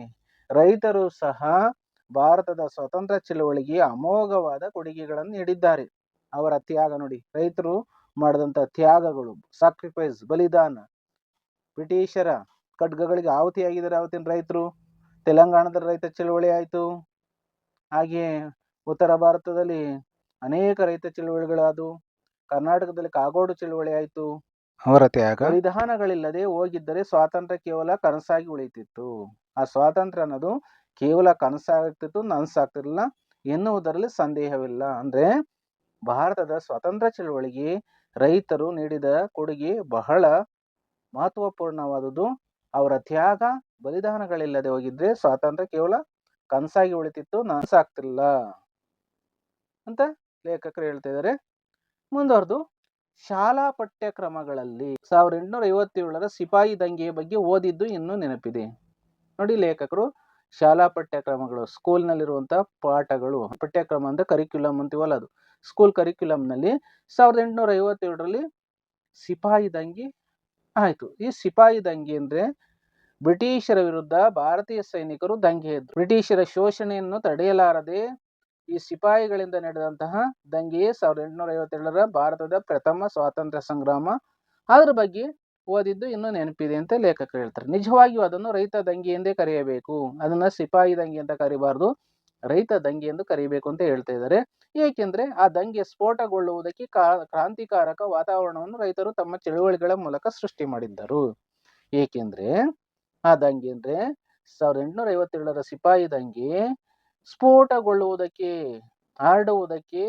ರೈತರು ಸಹ ಭಾರತದ ಸ್ವಾತಂತ್ರ್ಯ ಚಳವಳಿಗೆ ಅಮೋಘವಾದ ಕೊಡುಗೆಗಳನ್ನು ನೀಡಿದ್ದಾರೆ. ಅವರ ತ್ಯಾಗ ನೋಡಿ ರೈತರು ಮಾಡಿದಂಥ ತ್ಯಾಗಗಳು ಸಾಕ್ರಿಫೈಸ್ ಬಲಿದಾನ ಬ್ರಿಟಿಷರ ಖಡ್ಗಗಳಿಗೆ ಆಹುತಿಯಾಗಿದ್ದಾರೆ ಆವತ್ತಿನ ರೈತರು. ತೆಲಂಗಾಣದ ರೈತ ಚಳವಳಿ ಆಯಿತು. ಹಾಗೆ ಉತ್ತರ ಭಾರತದಲ್ಲಿ ಅನೇಕ ರೈತ ಚಳವಳಿಗಳಾದವು. ಕರ್ನಾಟಕದಲ್ಲಿ ಕಾಗೋಡು ಚಳುವಳಿ ಆಯಿತು. ಅವರ ತ್ಯಾಗ? ವಿಧಾನಗಳಿಲ್ಲದೆ ಹೋಗಿದ್ದರೆ ಸ್ವಾತಂತ್ರ್ಯ ಕೇವಲ ಕನಸಾಗಿ ಉಳಿತಿತ್ತು. ಆ ಸ್ವಾತಂತ್ರ್ಯ ಅನ್ನೋದು ಕೇವಲ ಕನಸಾಗ್ತಿತ್ತು, ನನಸಾಗ್ತಿರಲಿಲ್ಲ, ಎನ್ನುವುದರಲ್ಲಿ ಸಂದೇಹವಿಲ್ಲ. ಅಂದ್ರೆ ಭಾರತದ ಸ್ವಾತಂತ್ರ್ಯ ಚಳವಳಿಗೆ ರೈತರು ನೀಡಿದ ಕೊಡುಗೆ ಬಹಳ ಮಹತ್ವಪೂರ್ಣವಾದುದು ಅವರ ತ್ಯಾಗ, ಬಲಿದಾನಗಳಿಲ್ಲದೆ ಹೋಗಿದ್ರೆ ಸ್ವಾತಂತ್ರ್ಯ ಕೇವಲ ಕನಸಾಗಿ ಉಳಿತಿತ್ತು ನನಸಾಗ್ತಿಲ್ಲ ಅಂತ ಲೇಖಕರು ಹೇಳ್ತಾ ಇದ್ದಾರೆ. ಮುಂದುವರೆದು, ಶಾಲಾ ಪಠ್ಯಕ್ರಮಗಳಲ್ಲಿ ಸಾವಿರದ ಎಂಟುನೂರ ಐವತ್ತೇಳರ ಸಿಪಾಯಿ ದಂಗೆಯ ಬಗ್ಗೆ ಓದಿದ್ದು ಇನ್ನೂ ನೆನಪಿದೆ. ನೋಡಿ ಲೇಖಕರು, ಶಾಲಾ ಪಠ್ಯಕ್ರಮಗಳು, ಸ್ಕೂಲ್ನಲ್ಲಿರುವಂಥ ಪಾಠಗಳು, ಪಠ್ಯಕ್ರಮ ಅಂದರೆ ಕರಿಕ್ಯುಲಮ್ ಅಂತೀವಲ್ಲ ಅದು. ಸ್ಕೂಲ್ ಕರಿಕ್ಯುಲಮ್ನಲ್ಲಿ ಸಾವಿರದ ಎಂಟುನೂರ ಐವತ್ತೇಳರಲ್ಲಿ ಸಿಪಾಯಿ ದಂಗೆ ಆಯಿತು. ಈ ಸಿಪಾಯಿ ದಂಗಿ ಅಂದ್ರೆ ಬ್ರಿಟಿಷರ ವಿರುದ್ಧ ಭಾರತೀಯ ಸೈನಿಕರು ದಂಗೆ ಎದ್ರು ಬ್ರಿಟಿಷರ ಶೋಷಣೆಯನ್ನು ತಡೆಯಲಾರದೆ ಈ ಸಿಪಾಯಿಗಳಿಂದ ನಡೆದಂತಹ ದಂಗೆಯೇ ಸಾವಿರದ ಎಂಟುನೂರ ಐವತ್ತೇಳರ ಭಾರತದ ಪ್ರಥಮ ಸ್ವಾತಂತ್ರ್ಯ ಸಂಗ್ರಾಮ. ಅದ್ರ ಬಗ್ಗೆ ಓದಿದ್ದು ಇನ್ನೂ ನೆನಪಿದೆ ಅಂತ ಲೇಖಕರು ಹೇಳ್ತಾರೆ. ನಿಜವಾಗಿಯೂ ಅದನ್ನು ರೈತ ದಂಗೆ ಎಂದೇ ಕರೆಯಬೇಕು. ಅದನ್ನ ಸಿಪಾಯಿ ದಂಗೆ ಅಂತ ಕರಿಬಾರ್ದು. ರೈತ ದಂಗೆ ಎಂದು ಕರಿಬೇಕು ಅಂತ ಹೇಳ್ತಾ ಇದ್ದಾರೆ. ಏಕೆಂದ್ರೆ ಆ ದಂಗೆ ಸ್ಫೋಟಗೊಳ್ಳುವುದಕ್ಕೆ ಕ್ರಾಂತಿಕಾರಕ ವಾತಾವರಣವನ್ನು ರೈತರು ತಮ್ಮ ಚಳುವಳಿಗಳ ಮೂಲಕ ಸೃಷ್ಟಿ ಮಾಡಿದ್ದರು. ಏಕೆಂದ್ರೆ ಆ ದಂಗೆ ಅಂದ್ರೆ ಸಾವಿರದ ಎಂಟುನೂರ ಐವತ್ತೇಳರ ಸಿಪಾಯಿ ದಂಗೆ ಸ್ಫೋಟಗೊಳ್ಳುವುದಕ್ಕೆ ಹರಡುವುದಕ್ಕೆ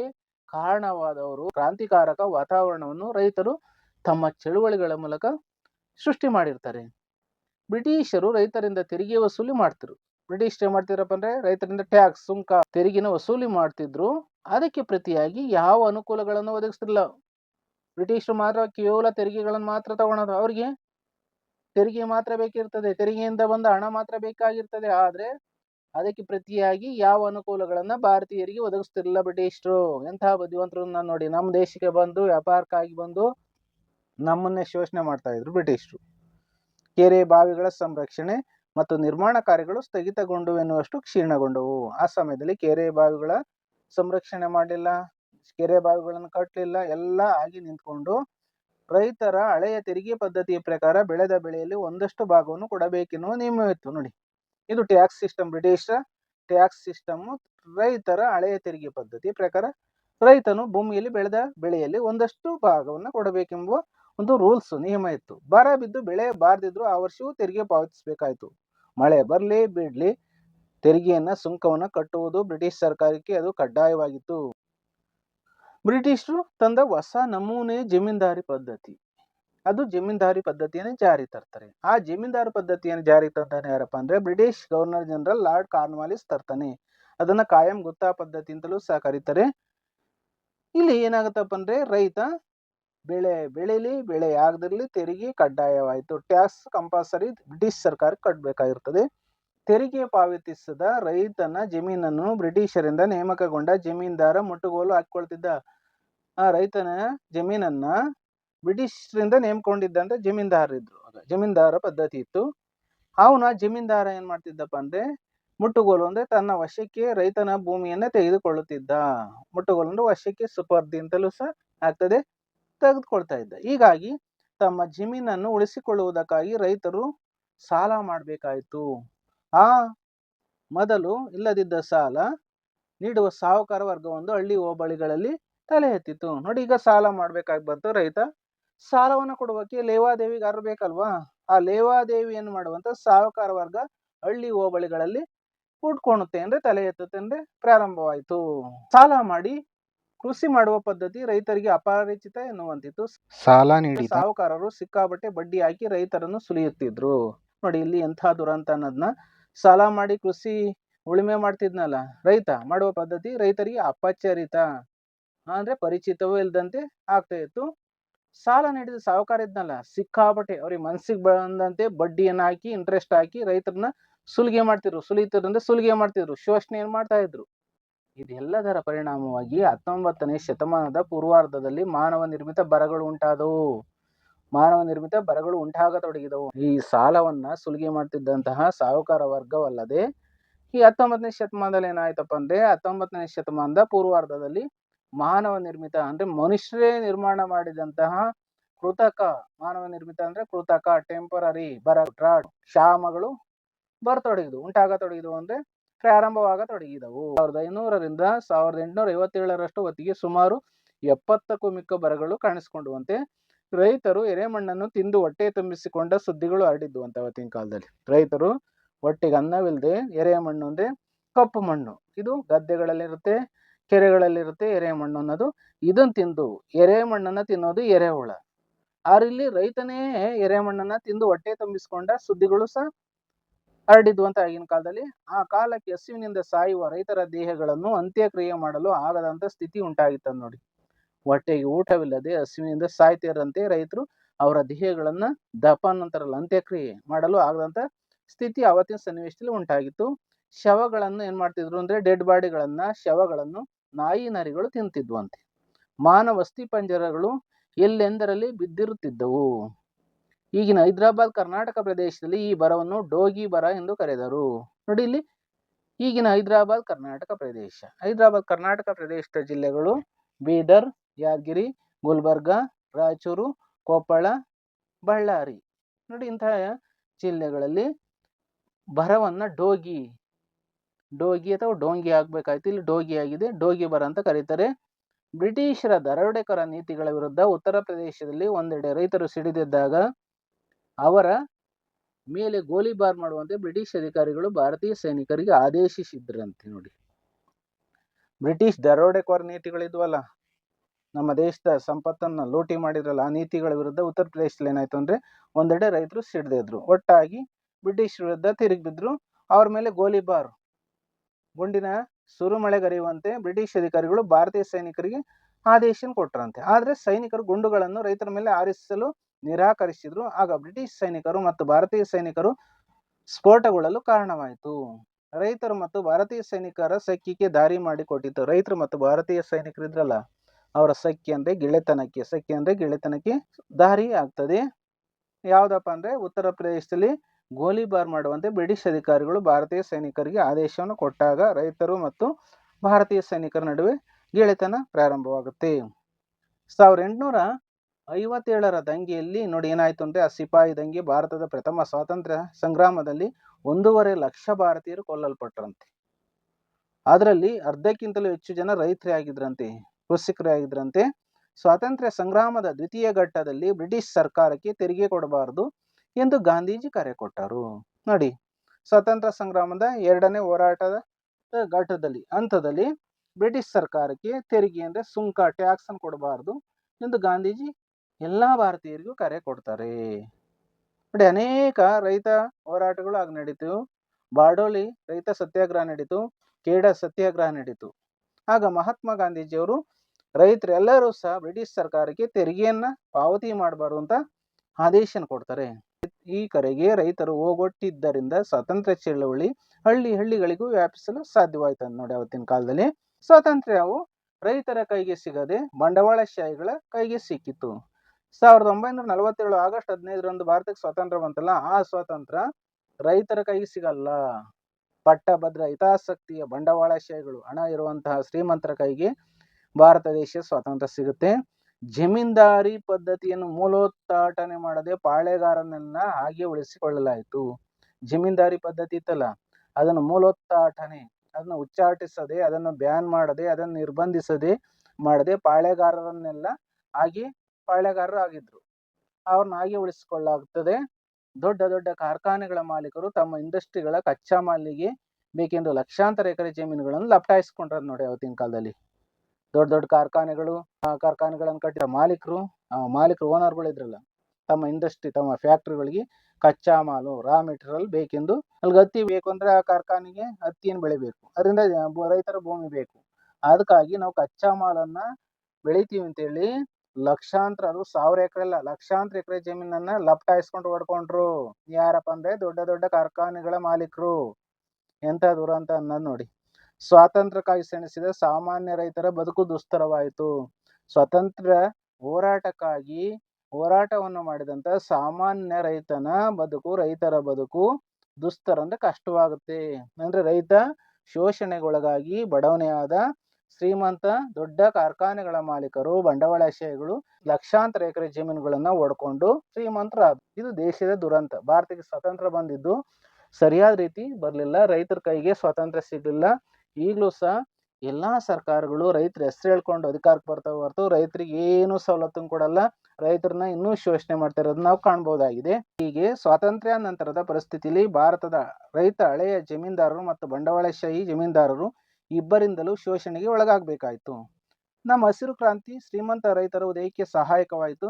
ಕಾರಣವಾದವರು ಕ್ರಾಂತಿಕಾರಕ ವಾತಾವರಣವನ್ನು ರೈತರು ತಮ್ಮ ಚಳುವಳಿಗಳ ಮೂಲಕ ಸೃಷ್ಟಿ ಮಾಡಿರ್ತಾರೆ. ಬ್ರಿಟಿಷರು ರೈತರಿಂದ ತೆರಿಗೆ ವಸೂಲಿ ಮಾಡ್ತಿದ್ರು. ಬ್ರಿಟಿಷ್ ಏನ್ ಮಾಡ್ತಿದ್ರಪ್ಪ ಅಂದ್ರೆ ರೈತರಿಂದ ಟ್ಯಾಕ್ಸ್, ಸುಂಕ, ತೆರಿಗೆನ ವಸೂಲಿ ಮಾಡ್ತಿದ್ರು. ಅದಕ್ಕೆ ಪ್ರತಿಯಾಗಿ ಯಾವ ಅನುಕೂಲಗಳನ್ನು ಒದಗಿಸ್ತಿರ್ಲಿಲ್ಲ. ಬ್ರಿಟಿಷರು ಮಾತ್ರ ಕೇವಲ ತೆರಿಗೆಗಳನ್ನು ಮಾತ್ರ ತಗೊಳೋದು. ಅವ್ರಿಗೆ ತೆರಿಗೆ ಮಾತ್ರ ಬೇಕಿರ್ತದೆ. ತೆರಿಗೆಯಿಂದ ಬಂದ ಹಣ ಮಾತ್ರ ಬೇಕಾಗಿರ್ತದೆ. ಆದ್ರೆ ಅದಕ್ಕೆ ಪ್ರತಿಯಾಗಿ ಯಾವ ಅನುಕೂಲಗಳನ್ನ ಭಾರತೀಯರಿಗೆ ಒದಗಿಸ್ತಿರ್ಲಿಲ್ಲ ಬ್ರಿಟಿಷರು. ಎಂತಹ ಬುದ್ಧಿವಂತರನ್ನ ನೋಡಿ. ನಮ್ಮ ದೇಶಕ್ಕೆ ಬಂದು ವ್ಯಾಪಾರಕ್ಕಾಗಿ ಬಂದು ನಮ್ಮನ್ನೇ ಶೋಷಣೆ ಮಾಡ್ತಾ ಇದ್ರು ಬ್ರಿಟಿಷರು. ಕೆರೆ ಬಾವಿಗಳ ಸಂರಕ್ಷಣೆ ಮತ್ತು ನಿರ್ಮಾಣ ಕಾರ್ಯಗಳು ಸ್ಥಗಿತಗೊಂಡುವೆನ್ನುವಷ್ಟು ಕ್ಷೀಣಗೊಂಡವು. ಆ ಸಮಯದಲ್ಲಿ ಕೆರೆ ಬಾವಿಗಳ ಸಂರಕ್ಷಣೆ ಮಾಡಲಿಲ್ಲ, ಕೆರೆ ಬಾವಿಗಳನ್ನು ಕಟ್ಟಲಿಲ್ಲ ಎಲ್ಲ ಆಗಿ ನಿಂತ್ಕೊಂಡು ರೈತರ ಹಳೆಯ ತೆರಿಗೆ ಪದ್ಧತಿಯ ಪ್ರಕಾರ ಬೆಳೆದ ಬೆಳೆಯಲ್ಲಿ ಒಂದಷ್ಟು ಭಾಗವನ್ನು ಕೊಡಬೇಕೆನ್ನುವ ನಿಯಮವಿತ್ತು ನೋಡಿ. ಇದು ಟ್ಯಾಕ್ಸ್ ಸಿಸ್ಟಮ್, ಬ್ರಿಟಿಷರ ಟ್ಯಾಕ್ಸ್ ಸಿಸ್ಟಮ್ ರೈತರ ಹಳೆಯ ತೆರಿಗೆ ಪದ್ಧತಿ ಪ್ರಕಾರ ರೈತನು ಭೂಮಿಯಲ್ಲಿ ಬೆಳೆದ ಬೆಳೆಯಲ್ಲಿ ಒಂದಷ್ಟು ಭಾಗವನ್ನು ಕೊಡಬೇಕೆಂಬುವ ಒಂದು ರೂಲ್ಸ್, ನಿಯಮ ಇತ್ತು. ಬರ ಬಿದ್ದು ಬೆಳೆ ಬಾರದಿದ್ರು ಆ ವರ್ಷವೂ ತೆರಿಗೆ ಪಾವತಿಸಬೇಕಾಯಿತು. ಮಳೆ ಬರಲಿ, ಬಿಡಲಿ, ತೆರಿಗೆಯನ್ನ ಸುಂಕವನ್ನ ಕಟ್ಟುವುದು ಬ್ರಿಟಿಷ್ ಸರ್ಕಾರಕ್ಕೆ ಅದು ಕಡ್ಡಾಯವಾಗಿತ್ತು. ಬ್ರಿಟಿಷರು ತಂದ ಹೊಸ ನಮೂನೆ ಜಮೀನ್ದಾರಿ ಪದ್ಧತಿ. ಅದು ಜಮೀನ್ದಾರಿ ಪದ್ಧತಿಯನ್ನು ಜಾರಿ ತರ್ತಾರೆ. ಆ ಜಮೀನ್ದಾರಿ ಪದ್ಧತಿಯನ್ನು ಜಾರಿ ತಂದಾನೆ ಯಾರಪ್ಪ ಅಂದ್ರೆ British governor general lord Cornwallis ತರ್ತಾನೆ. ಅದನ್ನ ಕಾಯಂ ಗುತ್ತಾ ಪದ್ಧತಿ ಅಂತಲೂ ಸಹ ಕರೀತಾರೆ. ಇಲ್ಲಿ ಏನಾಗುತ್ತಪ್ಪ ಅಂದ್ರೆ ರೈತ ಬೆಳೆ ಬೆಳೀಲಿ, ಬೆಳೆ ಆಗದಿರಲಿ ತೆರಿಗೆ ಕಡ್ಡಾಯವಾಯಿತು. ಟ್ಯಾಕ್ಸ್ ಕಂಪಲ್ಸರಿ ಬ್ರಿಟಿಷ್ ಸರ್ಕಾರ ಕಟ್ಟಬೇಕಾಗಿರ್ತದೆ ತೆರಿಗೆ ಪಾವತಿಸದ ರೈತನ ಜಮೀನನ್ನು ಬ್ರಿಟಿಷರಿಂದ ನೇಮಕಗೊಂಡ ಜಮೀನ್ದಾರ ಮುಟ್ಟುಗೋಲು ಹಾಕಿಕೊಳ್ತಿದ್ದ. ಆ ರೈತನ ಜಮೀನನ್ನ ಬ್ರಿಟಿಷರಿಂದ ನೇಮಕೊಂಡಿದ್ದಂತ ಜಮೀನ್ದಾರ ಇದ್ರು ಆಗ ಜಮೀನ್ದಾರ ಪದ್ಧತಿ ಇತ್ತು. ಅವನ ಜಮೀನ್ದಾರ ಏನ್ ಮಾಡ್ತಿದ್ದಪ್ಪ ಅಂದ್ರೆ ಮುಟ್ಟುಗೋಲು ಅಂದ್ರೆ ತನ್ನ ವಶಕ್ಕೆ ರೈತನ ಭೂಮಿಯನ್ನ ತೆಗೆದುಕೊಳ್ಳುತ್ತಿದ್ದ. ಮುಟ್ಟುಗೋಲು ಅಂದ್ರೆ ವಶಕ್ಕೆ ಸುಪರ್ದಿ ಅಂತಲೂ ಸಹ ಆಗ್ತದೆ. ತೆಗೆದುಕೊಳ್ತಾ ಇದ್ದ. ಹೀಗಾಗಿ ತಮ್ಮ ಜಮೀನನ್ನು ಉಳಿಸಿಕೊಳ್ಳುವುದಕ್ಕಾಗಿ ರೈತರು ಸಾಲ ಮಾಡಬೇಕಾಯಿತು. ಆ ಮೊದಲು ಇಲ್ಲದಿದ್ದ ಸಾಲ ನೀಡುವ ಸಾಹುಕಾರ ವರ್ಗವೊಂದು ಹಳ್ಳಿ ಹೋಬಳಿಗಳಲ್ಲಿ ತಲೆ ಎತ್ತಿತ್ತು. ನೋಡಿ, ಈಗ ಸಾಲ ಮಾಡಬೇಕಾಗಿ ಬಂತು. ರೈತ ಸಾಲವನ್ನು ಕೊಡುವಕ್ಕೆ ಲೇವಾದೇವಿಗಾರರು ಬೇಕಲ್ವಾ? ಆ ಲೇವಾದೇವಿಯನ್ನು ಮಾಡುವಂತ ಸಾಹುಕಾರ ವರ್ಗ ಹಳ್ಳಿ ಹೋಬಳಿಗಳಲ್ಲಿ ಹುಟ್ಕೊಳುತ್ತೆ ಅಂದ್ರೆ ತಲೆ ಎತ್ತುತ್ತೆ ಅಂದ್ರೆ ಪ್ರಾರಂಭವಾಯಿತು. ಸಾಲ ಮಾಡಿ ಕೃಷಿ ಮಾಡುವ ಪದ್ಧತಿ ರೈತರಿಗೆ ಅಪರಿಚಿತ ಎನ್ನುವಂತಿತ್ತು. ಸಾಲ ನೀಡಿ ಸಾಹುಕಾರರು ಸಿಕ್ಕಾಬಟ್ಟೆ ಬಡ್ಡಿ ಹಾಕಿ ರೈತರನ್ನು ಸುಲಿಯುತ್ತಿದ್ರು. ನೋಡಿ ಇಲ್ಲಿ ಎಂಥ ದುರಂತ ಅನ್ನೋದನ್ನ ಸಾಲ ಮಾಡಿ ಕೃಷಿ ಉಳುಮೆ ಮಾಡ್ತಿದ್ನಲ್ಲ ರೈತ ಮಾಡುವ ಪದ್ಧತಿ ರೈತರಿಗೆ ಅಪಚರಿತ. ಅಂದ್ರೆ ಪರಿಚಿತವೂ ಇಲ್ದಂತೆ ಆಗ್ತಾ ಇತ್ತು. ಸಾಲ ನೀಡಿದ ಸಾಹುಕಾರ ಇದ್ನಲ್ಲ ಸಿಕ್ಕಾಪಟ್ಟೆ ಅವ್ರಿಗೆ ಮನ್ಸಿಗೆ ಬಂದಂತೆ ಬಡ್ಡಿಯನ್ನು ಹಾಕಿ ಇಂಟ್ರೆಸ್ಟ್ ಹಾಕಿ ರೈತರನ್ನ ಸುಲಿಗೆ ಮಾಡ್ತಿದ್ರು. ಸುಲಿತಿದ್ರು ಅಂದ್ರೆ ಸುಲಿಗೆ ಮಾಡ್ತಿದ್ರು. ಶೋಷಣೆ ಮಾಡ್ತಾ ಇದ್ರು. ಇದೆಲ್ಲದರ ಪರಿಣಾಮವಾಗಿ ಹತ್ತೊಂಬತ್ತನೇ ಶತಮಾನದ ಪೂರ್ವಾರ್ಧದಲ್ಲಿ ಮಾನವ ನಿರ್ಮಿತ ಬರಗಳು ಉಂಟಾದವು. ಮಾನವ ನಿರ್ಮಿತ ಬರಗಳು ಉಂಟಾಗತೊಡಗಿದವು. ಈ ಸಾಲವನ್ನ ಸುಲಿಗೆ ಮಾಡ್ತಿದ್ದಂತಹ ಸಾಹುಕಾರ ವರ್ಗವಲ್ಲದೆ ಈ ಹತ್ತೊಂಬತ್ತನೇ ಶತಮಾನದಲ್ಲಿ ಏನಾಯ್ತಪ್ಪ ಅಂದ್ರೆ ಹತ್ತೊಂಬತ್ತನೇ ಶತಮಾನದ ಪೂರ್ವಾರ್ಧದಲ್ಲಿ ಮಾನವ ನಿರ್ಮಿತ ಅಂದ್ರೆ ಮನುಷ್ಯರೇ ನಿರ್ಮಾಣ ಮಾಡಿದಂತಹ ಕೃತಕ, ಮಾನವ ನಿರ್ಮಿತ ಅಂದ್ರೆ ಕೃತಕ ಟೆಂಪರರಿ ಬರ ಕ್ಷಾಮಗಳು ಬರತೊಡಗಿದವು, ಉಂಟಾಗತೊಡಗಿದವು ಅಂದ್ರೆ ಪ್ರಾರಂಭವಾಗತೊಡಗಿದವು ಸಾವಿರದ ಐನೂರರಿಂದ ಸಾವಿರದ ಎಂಟುನೂರ ಐವತ್ತೇಳರಷ್ಟು ಹೊತ್ತಿಗೆ ಸುಮಾರು ಎಪ್ಪತ್ತಕ್ಕೂ ಮಿಕ್ಕ ಬರಗಳು ಕಾಣಿಸಿಕೊಂಡುವಂತೆ ರೈತರು ಎರೆಮಣ್ಣನ್ನು ತಿಂದು ಹೊಟ್ಟೆ ತುಂಬಿಸಿಕೊಂಡ ಸುದ್ದಿಗಳು ಹರಡಿದ್ದು ಅಂತ ಅವತ್ತಿನ ಕಾಲದಲ್ಲಿ. ರೈತರು ಹೊಟ್ಟೆಗೆ ಅನ್ನವಿಲ್ಲದೆ ಎರೆಮಣ್ಣು ಅಂದ್ರೆ ಕಪ್ಪು ಮಣ್ಣು. ಇದು ಗದ್ದೆಗಳಲ್ಲಿರುತ್ತೆ, ಕೆರೆಗಳಲ್ಲಿರುತ್ತೆ ಎರೆಮಣ್ಣು ಅನ್ನೋದು. ಇದನ್ನು ತಿಂದು ಎರೆಮಣ್ಣನ್ನ ತಿನ್ನೋದು ಎರೆಹುಳ. ಆರಿಲ್ಲಿ ರೈತನೇ ಎರೆಮಣ್ಣನ್ನ ತಿಂದು ಹೊಟ್ಟೆ ತುಂಬಿಸಿಕೊಂಡ ಸುದ್ದಿಗಳು ಸಹ ಹರಡಿದ್ವು ಅಂತ ಆಗಿನ ಕಾಲದಲ್ಲಿ, ಆ ಕಾಲಕ್ಕೆ ಹಸಿವಿನಿಂದ ಸಾಯುವ ರೈತರ ದೇಹಗಳನ್ನು ಅಂತ್ಯಕ್ರಿಯೆ ಮಾಡಲು ಆಗದಂತ ಸ್ಥಿತಿ ಉಂಟಾಗಿತ್ತು ನೋಡಿ. ಹೊಟ್ಟೆಗೆ ಊಟವಿಲ್ಲದೆ ಹಸಿವಿನಿಂದ ಸಾಯ್ತಿರಂತೆ ರೈತರು ಅವರ ದೇಹಗಳನ್ನ ದಫನ್ ಅಂತಾರಲ್ಲ ಅಂತ್ಯಕ್ರಿಯೆ ಮಾಡಲು ಆಗದಂತ ಸ್ಥಿತಿ ಅವತ್ತಿನ ಸನ್ನಿವೇಶದಲ್ಲಿ ಉಂಟಾಗಿತ್ತು. ಶವಗಳನ್ನು ಏನ್ ಮಾಡ್ತಿದ್ರು ಅಂದ್ರೆ ಡೆಡ್ ಬಾಡಿಗಳನ್ನ, ಶವಗಳನ್ನು ನಾಯಿ ನರಿಗಳು ತಿಂತಿದ್ವಂತೆ. ಮಾನವ ಅಸ್ಥಿ ಪಂಜರಗಳು ಎಲ್ಲೆಂದರಲ್ಲಿ ಬಿದ್ದಿರುತ್ತಿದ್ದವು. ಈಗಿನ ಹೈದರಾಬಾದ್ ಕರ್ನಾಟಕ ಪ್ರದೇಶದಲ್ಲಿ ಈ ಬರವನ್ನು ಡೋಗಿ ಬರ ಎಂದು ಕರೆದರು. ನೋಡಿ ಇಲ್ಲಿ, ಈಗಿನ ಹೈದರಾಬಾದ್ ಕರ್ನಾಟಕ ಪ್ರದೇಶ. ಹೈದರಾಬಾದ್ ಕರ್ನಾಟಕ ಪ್ರದೇಶದ ಜಿಲ್ಲೆಗಳು ಬೀದರ್, ಯಾದಗಿರಿ, ಗುಲ್ಬರ್ಗ, ರಾಯಚೂರು, ಕೊಪ್ಪಳ, ಬಳ್ಳಾರಿ. ನೋಡಿ ಇಂತಹ ಜಿಲ್ಲೆಗಳಲ್ಲಿ ಬರವನ್ನ ಡೋಗಿ ಡೋಗಿ ಅಥವಾ ಡೋಂಗಿ ಆಗಬೇಕಾಯ್ತು. ಇಲ್ಲಿ ಡೋಗಿ ಆಗಿದೆ, ಡೋಗಿ ಬರ ಅಂತ ಕರೀತಾರೆ. ಬ್ರಿಟಿಷರ ದರೋಡೆಕರ ನೀತಿಗಳ ವಿರುದ್ಧ ಉತ್ತರ ಪ್ರದೇಶದಲ್ಲಿ ಒಂದೆಡೆ ರೈತರು ಸಿಡಿದಿದ್ದಾಗ ಅವರ ಮೇಲೆ ಗೋಲಿಬಾರ್ ಮಾಡುವಂತೆ ಬ್ರಿಟಿಷ್ ಅಧಿಕಾರಿಗಳು ಭಾರತೀಯ ಸೈನಿಕರಿಗೆ ಆದೇಶಿಸಿದ್ರಂತೆ ನೋಡಿ. ಬ್ರಿಟಿಷ್ ದರೋಡೆಕೋರ ನೀತಿಗಳಿದ್ವಲ್ಲ, ನಮ್ಮ ದೇಶದ ಸಂಪತ್ತನ್ನ ಲೂಟಿ ಮಾಡಿದ್ರಲ್ಲ, ಆ ನೀತಿಗಳ ವಿರುದ್ಧ ಉತ್ತರ ಪ್ರದೇಶದಲ್ಲಿ ಏನಾಯ್ತು ಅಂದ್ರೆ ಒಂದೆಡೆ ರೈತರು ಸಿಡ್ದಿದ್ರು ಒಟ್ಟಾಗಿ ಬ್ರಿಟಿಷ್ ವಿರುದ್ಧ ತಿರುಗಿ ಬಿದ್ರು, ಅವ್ರ ಮೇಲೆ ಗೋಲಿಬಾರ್. ಗುಂಡಿನ ಸುರುಮಳೆಗರಿಯುವಂತೆ ಬ್ರಿಟಿಷ್ ಅಧಿಕಾರಿಗಳು ಭಾರತೀಯ ಸೈನಿಕರಿಗೆ ಆದೇಶ ಕೊಟ್ರಂತೆ. ಆದ್ರೆ ಸೈನಿಕರು ಗುಂಡುಗಳನ್ನು ರೈತರ ಮೇಲೆ ಹಾರಿಸಲು ನಿರಾಕರಿಸಿದ್ರು. ಆಗ ಬ್ರಿಟಿಷ್ ಸೈನಿಕರು ಮತ್ತು ಭಾರತೀಯ ಸೈನಿಕರು ಸ್ಫೋಟಗೊಳ್ಳಲು ಕಾರಣವಾಯಿತು. ರೈತರು ಮತ್ತು ಭಾರತೀಯ ಸೈನಿಕರ ಸಖ್ಯಕ್ಕೆ ದಾರಿ ಮಾಡಿಕೊಟ್ಟಿತ್ತು ರೈತರು ಮತ್ತು ಭಾರತೀಯ ಸೈನಿಕರು ಇದ್ರಲ್ಲ, ಅವರ ಸಖ್ಯ ಅಂದ್ರೆ ಗೆಳೆತನಕ್ಕೆ ಸಖ್ಯ ಅಂದ್ರೆ ಗೆಳೆತನಕ್ಕೆ ದಾರಿ ಆಗ್ತದೆ. ಯಾವ್ದಪ್ಪ ಅಂದ್ರೆ ಉತ್ತರ ಪ್ರದೇಶದಲ್ಲಿ ಗೋಲಿಬಾರ್ ಮಾಡುವಂತೆ ಬ್ರಿಟಿಷ್ ಅಧಿಕಾರಿಗಳು ಭಾರತೀಯ ಸೈನಿಕರಿಗೆ ಆದೇಶವನ್ನು ಕೊಟ್ಟಾಗ ರೈತರು ಮತ್ತು ಭಾರತೀಯ ಸೈನಿಕರ ನಡುವೆ ಗೆಳೆತನ ಪ್ರಾರಂಭವಾಗುತ್ತೆ. ಸಾವಿರದ ಎಂಟುನೂರ ಐವತ್ತೇಳರ ದಂಗೆಯಲ್ಲಿ ನೋಡಿ ಏನಾಯ್ತು ಅಂದ್ರೆ ಆ ಸಿಪಾಯಿ ದಂಗೆ ಭಾರತದ ಪ್ರಥಮ ಸ್ವಾತಂತ್ರ್ಯ ಸಂಗ್ರಾಮದಲ್ಲಿ ಒಂದೂವರೆ ಲಕ್ಷ ಭಾರತೀಯರು ಕೊಲ್ಲಲ್ಪಟ್ರಂತೆ. ಅದರಲ್ಲಿ ಅರ್ಧಕ್ಕಿಂತಲೂ ಹೆಚ್ಚು ಜನ ರೈತರೇ ಆಗಿದ್ರಂತೆ ಕೃಷಿಕರೇ ಆಗಿದ್ರಂತೆ ಸ್ವಾತಂತ್ರ್ಯ ಸಂಗ್ರಾಮದ ದ್ವಿತೀಯ ಘಟ್ಟದಲ್ಲಿ ಬ್ರಿಟಿಷ್ ಸರ್ಕಾರಕ್ಕೆ ತೆರಿಗೆ ಕೊಡಬಾರದು ಎಂದು ಗಾಂಧೀಜಿ ಕರೆ ಕೊಟ್ಟರು. ನೋಡಿ, ಸ್ವಾತಂತ್ರ್ಯ ಸಂಗ್ರಾಮದ ಎರಡನೇ ಹೋರಾಟದ ಘಟ್ಟದಲ್ಲಿ, ಹಂತದಲ್ಲಿ ಬ್ರಿಟಿಷ್ ಸರ್ಕಾರಕ್ಕೆ ತೆರಿಗೆ ಅಂದ್ರೆ ಸುಂಕ, ಟ್ಯಾಕ್ಸ್ ಅನ್ನು ಕೊಡಬಾರದು ಎಂದು ಗಾಂಧೀಜಿ ಎಲ್ಲಾ ಭಾರತೀಯರಿಗೂ ಕರೆ ಕೊಡ್ತಾರೆ. ನೋಡಿ ಅನೇಕ ರೈತ ಹೋರಾಟಗಳು ಆಗ ನಡೀತು. ಬಾರ್ಡೋಲಿ ರೈತ ಸತ್ಯಾಗ್ರಹ ನಡೀತು. ಕೇಡ ಸತ್ಯಾಗ್ರಹ ನಡೀತು. ಆಗ ಮಹಾತ್ಮ ಗಾಂಧೀಜಿಯವರು ರೈತರೆಲ್ಲರೂ ಸಹ ಬ್ರಿಟಿಷ್ ಸರ್ಕಾರಕ್ಕೆ ತೆರಿಗೆಯನ್ನ ಪಾವತಿ ಮಾಡಬಾರ್ದು ಅಂತ ಆದೇಶನ ಕೊಡ್ತಾರೆ. ಈ ಕರೆಗೆ ರೈತರು ಹೋಗೊಟ್ಟಿದ್ದರಿಂದ ಸ್ವಾತಂತ್ರ್ಯ ಚಳವಳಿ ಹಳ್ಳಿ ಹಳ್ಳಿಗಳಿಗೂ ವ್ಯಾಪಿಸಲು ಸಾಧ್ಯವಾಯ್ತು ನೋಡಿ ಅವತ್ತಿನ ಕಾಲದಲ್ಲಿ. ಸ್ವಾತಂತ್ರ್ಯವು ರೈತರ ಕೈಗೆ ಸಿಗದೆ ಬಂಡವಾಳಶಾಹಿಗಳ ಕೈಗೆ ಸಿಕ್ಕಿತು. ಸಾವಿರದ ಒಂಬೈನೂರ ನಲವತ್ತೇಳು ಆಗಸ್ಟ್ ಹದಿನೈದರಂದು ಭಾರತಕ್ಕೆ ಸ್ವಾತಂತ್ರ್ಯ ಬಂತಲ್ಲ, ಆ ಸ್ವಾತಂತ್ರ್ಯ ರೈತರ ಕೈಗೆ ಸಿಗಲ್ಲ. ಪಟ್ಟಭದ್ರ ಹಿತಾಸಕ್ತಿಯ ಬಂಡವಾಳಶಾಹಿಗಳು ಹಣ ಇರುವಂತಹ ಶ್ರೀಮಂತರ ಕೈಗೆ ಭಾರತ ದೇಶ ಸ್ವಾತಂತ್ರ್ಯ ಸಿಗುತ್ತೆ. ಜಮೀನ್ದಾರಿ ಪದ್ಧತಿಯನ್ನು ಮೂಲೋತ್ಪಾಟನೆ ಮಾಡದೆ ಪಾಳೆಗಾರನನ್ನ ಹಾಗೆ ಉಳಿಸಿಕೊಳ್ಳಲಾಯಿತು. ಜಮೀನ್ದಾರಿ ಪದ್ಧತಿ ಇತ್ತಲ್ಲ, ಅದನ್ನು ಮೂಲೋತ್ಪಾಟನೆ ಅದನ್ನು ಉಚ್ಚಾಟಿಸದೆ, ಅದನ್ನು ಬ್ಯಾನ್ ಮಾಡದೆ, ಅದನ್ನು ನಿರ್ಬಂಧಿಸದೆ, ಮಾಡದೆ ಪಾಳೆಗಾರರನ್ನೆಲ್ಲ ಹಾಗೆ ಪಾಳೆಗಾರರು ಆಗಿದ್ರು. ಅವ್ರನ್ನ ಹಾಗೆ ದೊಡ್ಡ ದೊಡ್ಡ ಕಾರ್ಖಾನೆಗಳ ಮಾಲೀಕರು ತಮ್ಮ ಇಂಡಸ್ಟ್ರಿಗಳ ಕಚ್ಚಾ ಮಾಲಿಗೆ ಬೇಕೆಂದು ಲಕ್ಷಾಂತರ ಎಕರೆ ಜಮೀನುಗಳನ್ನು ಲಪಟಾಯಿಸ್ಕೊಂಡ್ರ ನೋಡಿ ಅವತ್ತಿನ ಕಾಲದಲ್ಲಿ. ದೊಡ್ಡ ದೊಡ್ಡ ಕಾರ್ಖಾನೆಗಳು, ಆ ಕಾರ್ಖಾನೆಗಳನ್ನು ಕಟ್ಟಿದ ಮಾಲೀಕರು, ಆ ಮಾಲೀಕರು ಓನರ್ಗಳು ಇದ್ರಲ್ಲ, ತಮ್ಮ ಇಂಡಸ್ಟ್ರಿ, ತಮ್ಮ ಫ್ಯಾಕ್ಟ್ರಿಗಳಿಗೆ ಕಚ್ಚಾ ಮಾಲು, ರಾ ಮೆಟೀರಿಯಲ್ ಬೇಕೆಂದು ಅಲ್ಲಿಗೆ ಹತ್ತಿ ಬೇಕು ಅಂದ್ರೆ ಆ ಕಾರ್ಖಾನೆಗೆ ಹತ್ತಿಯನ್ನು ಬೆಳಿಬೇಕು. ಅದರಿಂದ ರೈತರ ಭೂಮಿ ಬೇಕು. ಅದಕ್ಕಾಗಿ ನಾವು ಕಚ್ಚಾ ಮಾಲನ್ನ ಬೆಳಿತೀವಿ ಅಂತೇಳಿ ಲಕ್ಷಾಂತರ ಅದು ಸಾವಿರ ಎಕರೆ ಅಲ್ಲ, ಲಕ್ಷಾಂತರ ಎಕರೆ ಜಮೀನನ್ನ ಲಪಟಾಯಿಸ್ಕೊಂಡು ಓಡ್ಕೊಂಡ್ರು. ಯಾರಪ್ಪ ಅಂದ್ರೆ ದೊಡ್ಡ ದೊಡ್ಡ ಕಾರ್ಖಾನೆಗಳ ಮಾಲೀಕರು. ಎಂತ ದುರಂತ ಅನ್ನೋದು ನೋಡಿ. ಸ್ವಾತಂತ್ರ್ಯಕ್ಕಾಗಿ ಸೆಣಸಿದ ಸಾಮಾನ್ಯ ರೈತರ ಬದುಕು ದುಸ್ತರವಾಯಿತು. ಸ್ವಾತಂತ್ರ್ಯ ಹೋರಾಟಕ್ಕಾಗಿ ಹೋರಾಟವನ್ನು ಮಾಡಿದಂತ ಸಾಮಾನ್ಯ ರೈತನ ಬದುಕು, ರೈತರ ಬದುಕು ದುಸ್ತರ ಅಂದ್ರೆ ಕಷ್ಟವಾಗುತ್ತೆ. ಅಂದ್ರೆ ರೈತ ಶೋಷಣೆಗೊಳಗಾಗಿ ಬಡವಣೆಯಾದ ಶ್ರೀಮಂತ ದೊಡ್ಡ ಕಾರ್ಖಾನೆಗಳ ಮಾಲೀಕರು ಬಂಡವಾಳಶಾಹಿಗಳು ಲಕ್ಷಾಂತರ ಎಕರೆ ಜಮೀನುಗಳನ್ನ ಒಡ್ಕೊಂಡು ಶ್ರೀಮಂತರ ಇದು ದೇಶದ ದುರಂತ. ಭಾರತಕ್ಕೆ ಸ್ವಾತಂತ್ರ್ಯ ಬಂದಿದ್ದು ಸರಿಯಾದ ರೀತಿ ಬರಲಿಲ್ಲ. ರೈತರ ಕೈಗೆ ಸ್ವಾತಂತ್ರ್ಯ ಸಿಗಲಿಲ್ಲ. ಈಗಲೂ ಸಹ ಎಲ್ಲಾ ಸರ್ಕಾರಗಳು ರೈತರ ಹೆಸರು ಹೇಳ್ಕೊಂಡು ಅಧಿಕಾರಕ್ಕೆ ಬರ್ತಾ ಹೊರತು ರೈತರಿಗೆ ಏನು ಸವಲತ್ತು ಕೊಡಲ್ಲ. ರೈತರನ್ನ ಇನ್ನೂ ಶೋಷಣೆ ಮಾಡ್ತಾ ಇರೋದನ್ನ ನಾವು ಕಾಣಬಹುದಾಗಿದೆ. ಹೀಗೆ ಸ್ವಾತಂತ್ರ್ಯ ನಂತರದ ಪರಿಸ್ಥಿತಿಯಲ್ಲಿ ಭಾರತದ ರೈತ ಹಳೆಯ ಜಮೀನ್ದಾರರು ಮತ್ತು ಬಂಡವಾಳಶಾಹಿ ಜಮೀನ್ದಾರರು ಇಬ್ಬರಿಂದಲೂ ಶೋಷಣೆಗೆ ಒಳಗಾಗಬೇಕಾಯಿತು. ನಮ್ಮ ಹಸಿರು ಕ್ರಾಂತಿ ಶ್ರೀಮಂತ ರೈತರ ಉದಯಕ್ಕೆ ಸಹಾಯಕವಾಯಿತು.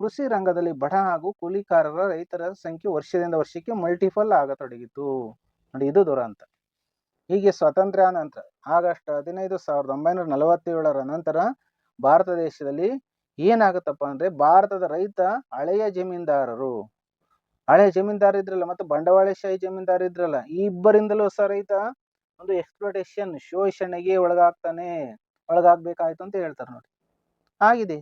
ಕೃಷಿ ರಂಗದಲ್ಲಿ ಬಡ ಹಾಗೂ ಕೂಲಿಕಾರರ ರೈತರ ಸಂಖ್ಯೆ ವರ್ಷದಿಂದ ವರ್ಷಕ್ಕೆ ಮಲ್ಟಿಫಲ್ ಆಗತೊಡಗಿತು. ನೋಡಿ, ಇದು ದುರಂತ. ಹೀಗೆ ಸ್ವಾತಂತ್ರ್ಯ ನಂತರ ಆಗಸ್ಟ್ ಹದಿನೈದು ಸಾವಿರದ ಒಂಬೈನೂರ ನಲವತ್ತೇಳರ ನಂತರ ಭಾರತ ದೇಶದಲ್ಲಿ ಏನಾಗುತ್ತಪ್ಪ ಅಂದ್ರೆ ಭಾರತದ ರೈತ ಹಳೆಯ ಜಮೀನ್ದಾರರು. ಹಳೆಯ ಜಮೀನ್ದಾರ ಇದ್ರಲ್ಲ, ಮತ್ತು ಬಂಡವಾಳಶಾಹಿ ಜಮೀನ್ದಾರ ಇದ್ರಲ್ಲ, ಈ ಇಬ್ಬರಿಂದಲೂ ಹೊಸ ರೈತ ಒಂದು ಎಕ್ಸ್ಪ್ಲೋಟೇಷನ್ ಶೋಷಣೆಗೆ ಒಳಗಾಗ್ತಾನೆ, ಒಳಗಾಗಬೇಕಾಯ್ತು ಅಂತ ಹೇಳ್ತಾರೆ ನೋಡಿ. ಆಗಿದೆ.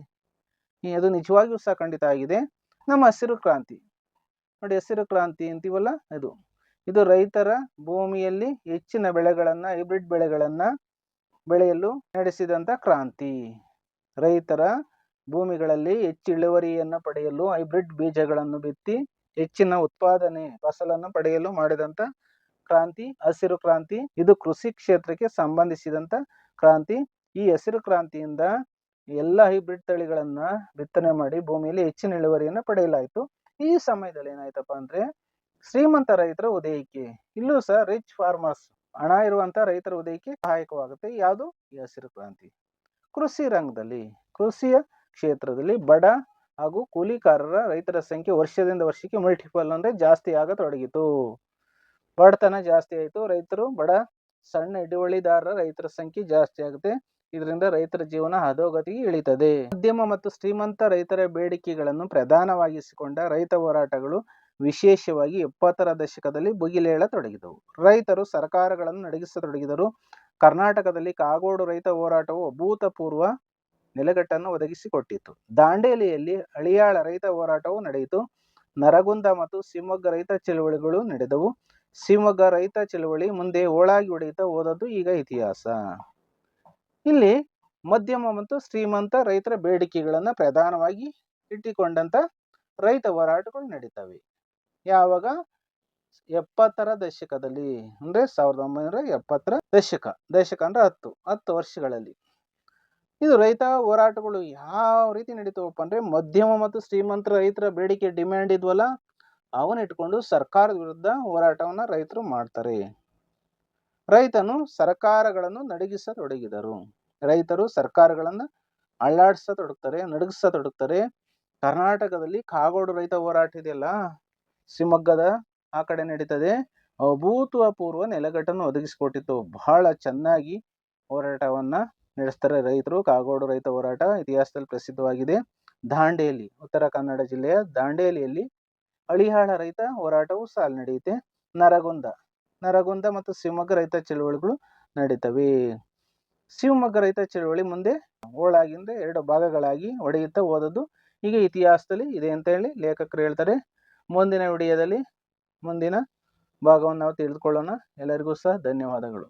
ಅದು ನಿಜವಾಗಿಯೂ ಸಹ ಖಂಡಿತ ಆಗಿದೆ. ನಮ್ಮ ಹಸಿರು ಕ್ರಾಂತಿ. ನೋಡಿ ಹಸಿರು ಕ್ರಾಂತಿ ಅಂತೀವಲ್ಲ ಇದು ಇದು ರೈತರ ಭೂಮಿಯಲ್ಲಿ ಹೆಚ್ಚಿನ ಬೆಳೆಗಳನ್ನು, ಹೈಬ್ರಿಡ್ ಬೆಳೆಗಳನ್ನು ಬೆಳೆಯಲು ನಡೆಸಿದಂತ ಕ್ರಾಂತಿ. ರೈತರ ಭೂಮಿಗಳಲ್ಲಿ ಹೆಚ್ಚು ಇಳುವರಿಯನ್ನು ಪಡೆಯಲು, ಹೈಬ್ರಿಡ್ ಬೀಜಗಳನ್ನು ಬಿತ್ತಿ ಹೆಚ್ಚಿನ ಉತ್ಪಾದನೆ, ಫಸಲನ್ನು ಪಡೆಯಲು ಮಾಡಿದಂತ ಕ್ರಾಂತಿ, ಹಸಿರು ಕ್ರಾಂತಿ, ಇದು ಕೃಷಿ ಕ್ಷೇತ್ರಕ್ಕೆ ಸಂಬಂಧಿಸಿದಂತ ಕ್ರಾಂತಿ. ಈ ಹಸಿರು ಕ್ರಾಂತಿಯಿಂದ ಎಲ್ಲ ಹೈಬ್ರಿಡ್ ತಳಿಗಳನ್ನ ಬಿತ್ತನೆ ಮಾಡಿ ಭೂಮಿಯಲ್ಲಿ ಹೆಚ್ಚಿನ ಇಳುವರಿಯನ್ನು ಪಡೆಯಲಾಯಿತು. ಈ ಸಮಯದಲ್ಲಿ ಏನಾಯ್ತಪ್ಪ ಅಂದ್ರೆ ಶ್ರೀಮಂತ ರೈತರ ಉದಯಕ್ಕೆ, ಇಲ್ಲೂ ಸಹ ರಿಚ್ ಫಾರ್ಮರ್ಸ್ ಹಣ ಇರುವಂತ ರೈತರ ಉದಯಕ್ಕೆ ಸಹಾಯಕವಾಗುತ್ತೆ ಯಾವುದು? ಈ ಹಸಿರು ಕ್ರಾಂತಿ. ಕೃಷಿ ರಂಗದಲ್ಲಿ ಕೃಷಿಯ ಕ್ಷೇತ್ರದಲ್ಲಿ ಬಡ ಹಾಗೂ ಕೂಲಿಕಾರರ ರೈತರ ಸಂಖ್ಯೆ ವರ್ಷದಿಂದ ವರ್ಷಕ್ಕೆ ಮಲ್ಟಿಪಲ್ ಅಂದ್ರೆ ಜಾಸ್ತಿ ಆಗತೊಡಗಿತು. ಬಡತನ ಜಾಸ್ತಿ ಆಯಿತು, ರೈತರು ಬಡ ಸಣ್ಣ ಹಿಡುವಳಿದಾರರ ರೈತರ ಸಂಖ್ಯೆ ಜಾಸ್ತಿ ಆಗುತ್ತೆ. ಇದರಿಂದ ರೈತರ ಜೀವನ ಅಧೋಗತಿಗೆ ಇಳಿತದೆ. ಮಧ್ಯಮ ಮತ್ತು ಶ್ರೀಮಂತ ರೈತರ ಬೇಡಿಕೆಗಳನ್ನು ಪ್ರಧಾನವಾಗಿಸಿಕೊಂಡ ರೈತ ಹೋರಾಟಗಳು ವಿಶೇಷವಾಗಿ ಎಪ್ಪತ್ತರ ದಶಕದಲ್ಲಿ ಭುಗಿಲೇಳತೊಡಗಿದವು ರೈತರು ಸರ್ಕಾರಗಳನ್ನು ನಡೆಗಿಸತೊಡಗಿದರು. ಕರ್ನಾಟಕದಲ್ಲಿ ಕಾಗೋಡು ರೈತ ಹೋರಾಟವು ಅಭೂತಪೂರ್ವ ನೆಲೆಗಟ್ಟನ್ನು ಒದಗಿಸಿಕೊಟ್ಟಿತು. ದಾಂಡೇಲಿಯಲ್ಲಿ ಅಳಿಯಾಳ ರೈತ ಹೋರಾಟವು ನಡೆಯಿತು. ನರಗುಂದ ಮತ್ತು ಶಿವಮೊಗ್ಗ ರೈತ ಚಳುವಳಿಗಳು ನಡೆದವು. ಶಿವಮೊಗ್ಗ ರೈತ ಚಳುವಳಿ ಮುಂದೆ ಓಳಾಗಿ ಹೊಡೆಯುತ್ತಾ ಹೋದದ್ದು ಈಗ ಇತಿಹಾಸ. ಇಲ್ಲಿ ಮಧ್ಯಮ ಮತ್ತು ಶ್ರೀಮಂತ ರೈತರ ಬೇಡಿಕೆಗಳನ್ನು ಪ್ರಧಾನವಾಗಿ ಇಟ್ಟಿಕೊಂಡಂತ ರೈತ ಹೋರಾಟಗಳು ನಡೀತವೆ. ಯಾವಾಗ? ಎಪ್ಪತ್ತರ ದಶಕದಲ್ಲಿ, ಅಂದ್ರೆ ಸಾವಿರದ ಒಂಬೈನೂರ ಎಪ್ಪತ್ತರ ದಶಕ ದಶಕ ಅಂದ್ರೆ ಹತ್ತು ಹತ್ತು ವರ್ಷಗಳಲ್ಲಿ. ಇದು ರೈತ ಹೋರಾಟಗಳು ಯಾವ ರೀತಿ ನಡೀತವಪ್ಪ ಅಂದ್ರೆ ಮಧ್ಯಮ ಮತ್ತು ಶ್ರೀಮಂತ ರೈತರ ಬೇಡಿಕೆ ಡಿಮ್ಯಾಂಡ್ ಇದ್ವಲ್ಲ? ಅವನ್ನ ಇಟ್ಕೊಂಡು ಸರ್ಕಾರದ ವಿರುದ್ಧ ಹೋರಾಟವನ್ನ ರೈತರು ಮಾಡ್ತಾರೆ. ರೈತನು ಸರ್ಕಾರಗಳನ್ನು ನಡಗಿಸತೊಡಗಿದರು. ರೈತರು ಸರ್ಕಾರಗಳನ್ನ ನಡಗಿಸ ನಡಗಿಸತೊಡಗ್ತಾರೆ. ಕರ್ನಾಟಕದಲ್ಲಿ ಕಾಗೋಡು ರೈತ ಹೋರಾಟ ಇದೆಯಲ್ಲ, ಶಿವಮೊಗ್ಗದ ಆ ಕಡೆ ನಡೀತದೆ. ಅಭೂತಪೂರ್ವ ನೆಲೆಗಟ್ಟನ್ನು ಒದಗಿಸಿಕೊಟ್ಟಿತ್ತು. ಬಹಳ ಚೆನ್ನಾಗಿ ಹೋರಾಟವನ್ನ ನಡೆಸ್ತಾರೆ ರೈತರು. ಕಾಗೋಡು ರೈತ ಹೋರಾಟ ಇತಿಹಾಸದಲ್ಲಿ ಪ್ರಸಿದ್ಧವಾಗಿದೆ. ದಾಂಡೇಲಿ, ಉತ್ತರ ಕನ್ನಡ ಜಿಲ್ಲೆಯ ದಾಂಡೇಲಿಯಲ್ಲಿ ಅಳಿಹಾಳ ರೈತ ಹೋರಾಟವು ಸಾಲ್ ನಡೆಯುತ್ತೆ ನರಗುಂದ ನರಗುಂದ ಮತ್ತು ಶಿವಮೊಗ್ಗ ರೈತ ಚಳುವಳಿಗಳು ನಡೀತವೆ. ಶಿವಮೊಗ್ಗ ರೈತ ಚಳುವಳಿ ಮುಂದೆ ಹೋಳಾಗಿಂದ ಎರಡು ಭಾಗಗಳಾಗಿ ಒಡೆಯುತ್ತಾ ಹೋದದ್ದು ಹೀಗೆ ಇತಿಹಾಸದಲ್ಲಿ ಇದೆ ಅಂತ ಹೇಳಿ ಲೇಖಕರು ಹೇಳ್ತಾರೆ. ಮುಂದಿನ ವಿಡಿಯೋದಲ್ಲಿ ಮುಂದಿನ ಭಾಗವನ್ನು ನಾವು ತಿಳಿದುಕೊಳ್ಳೋಣ. ಎಲ್ಲರಿಗೂ ಸಹ ಧನ್ಯವಾದಗಳು.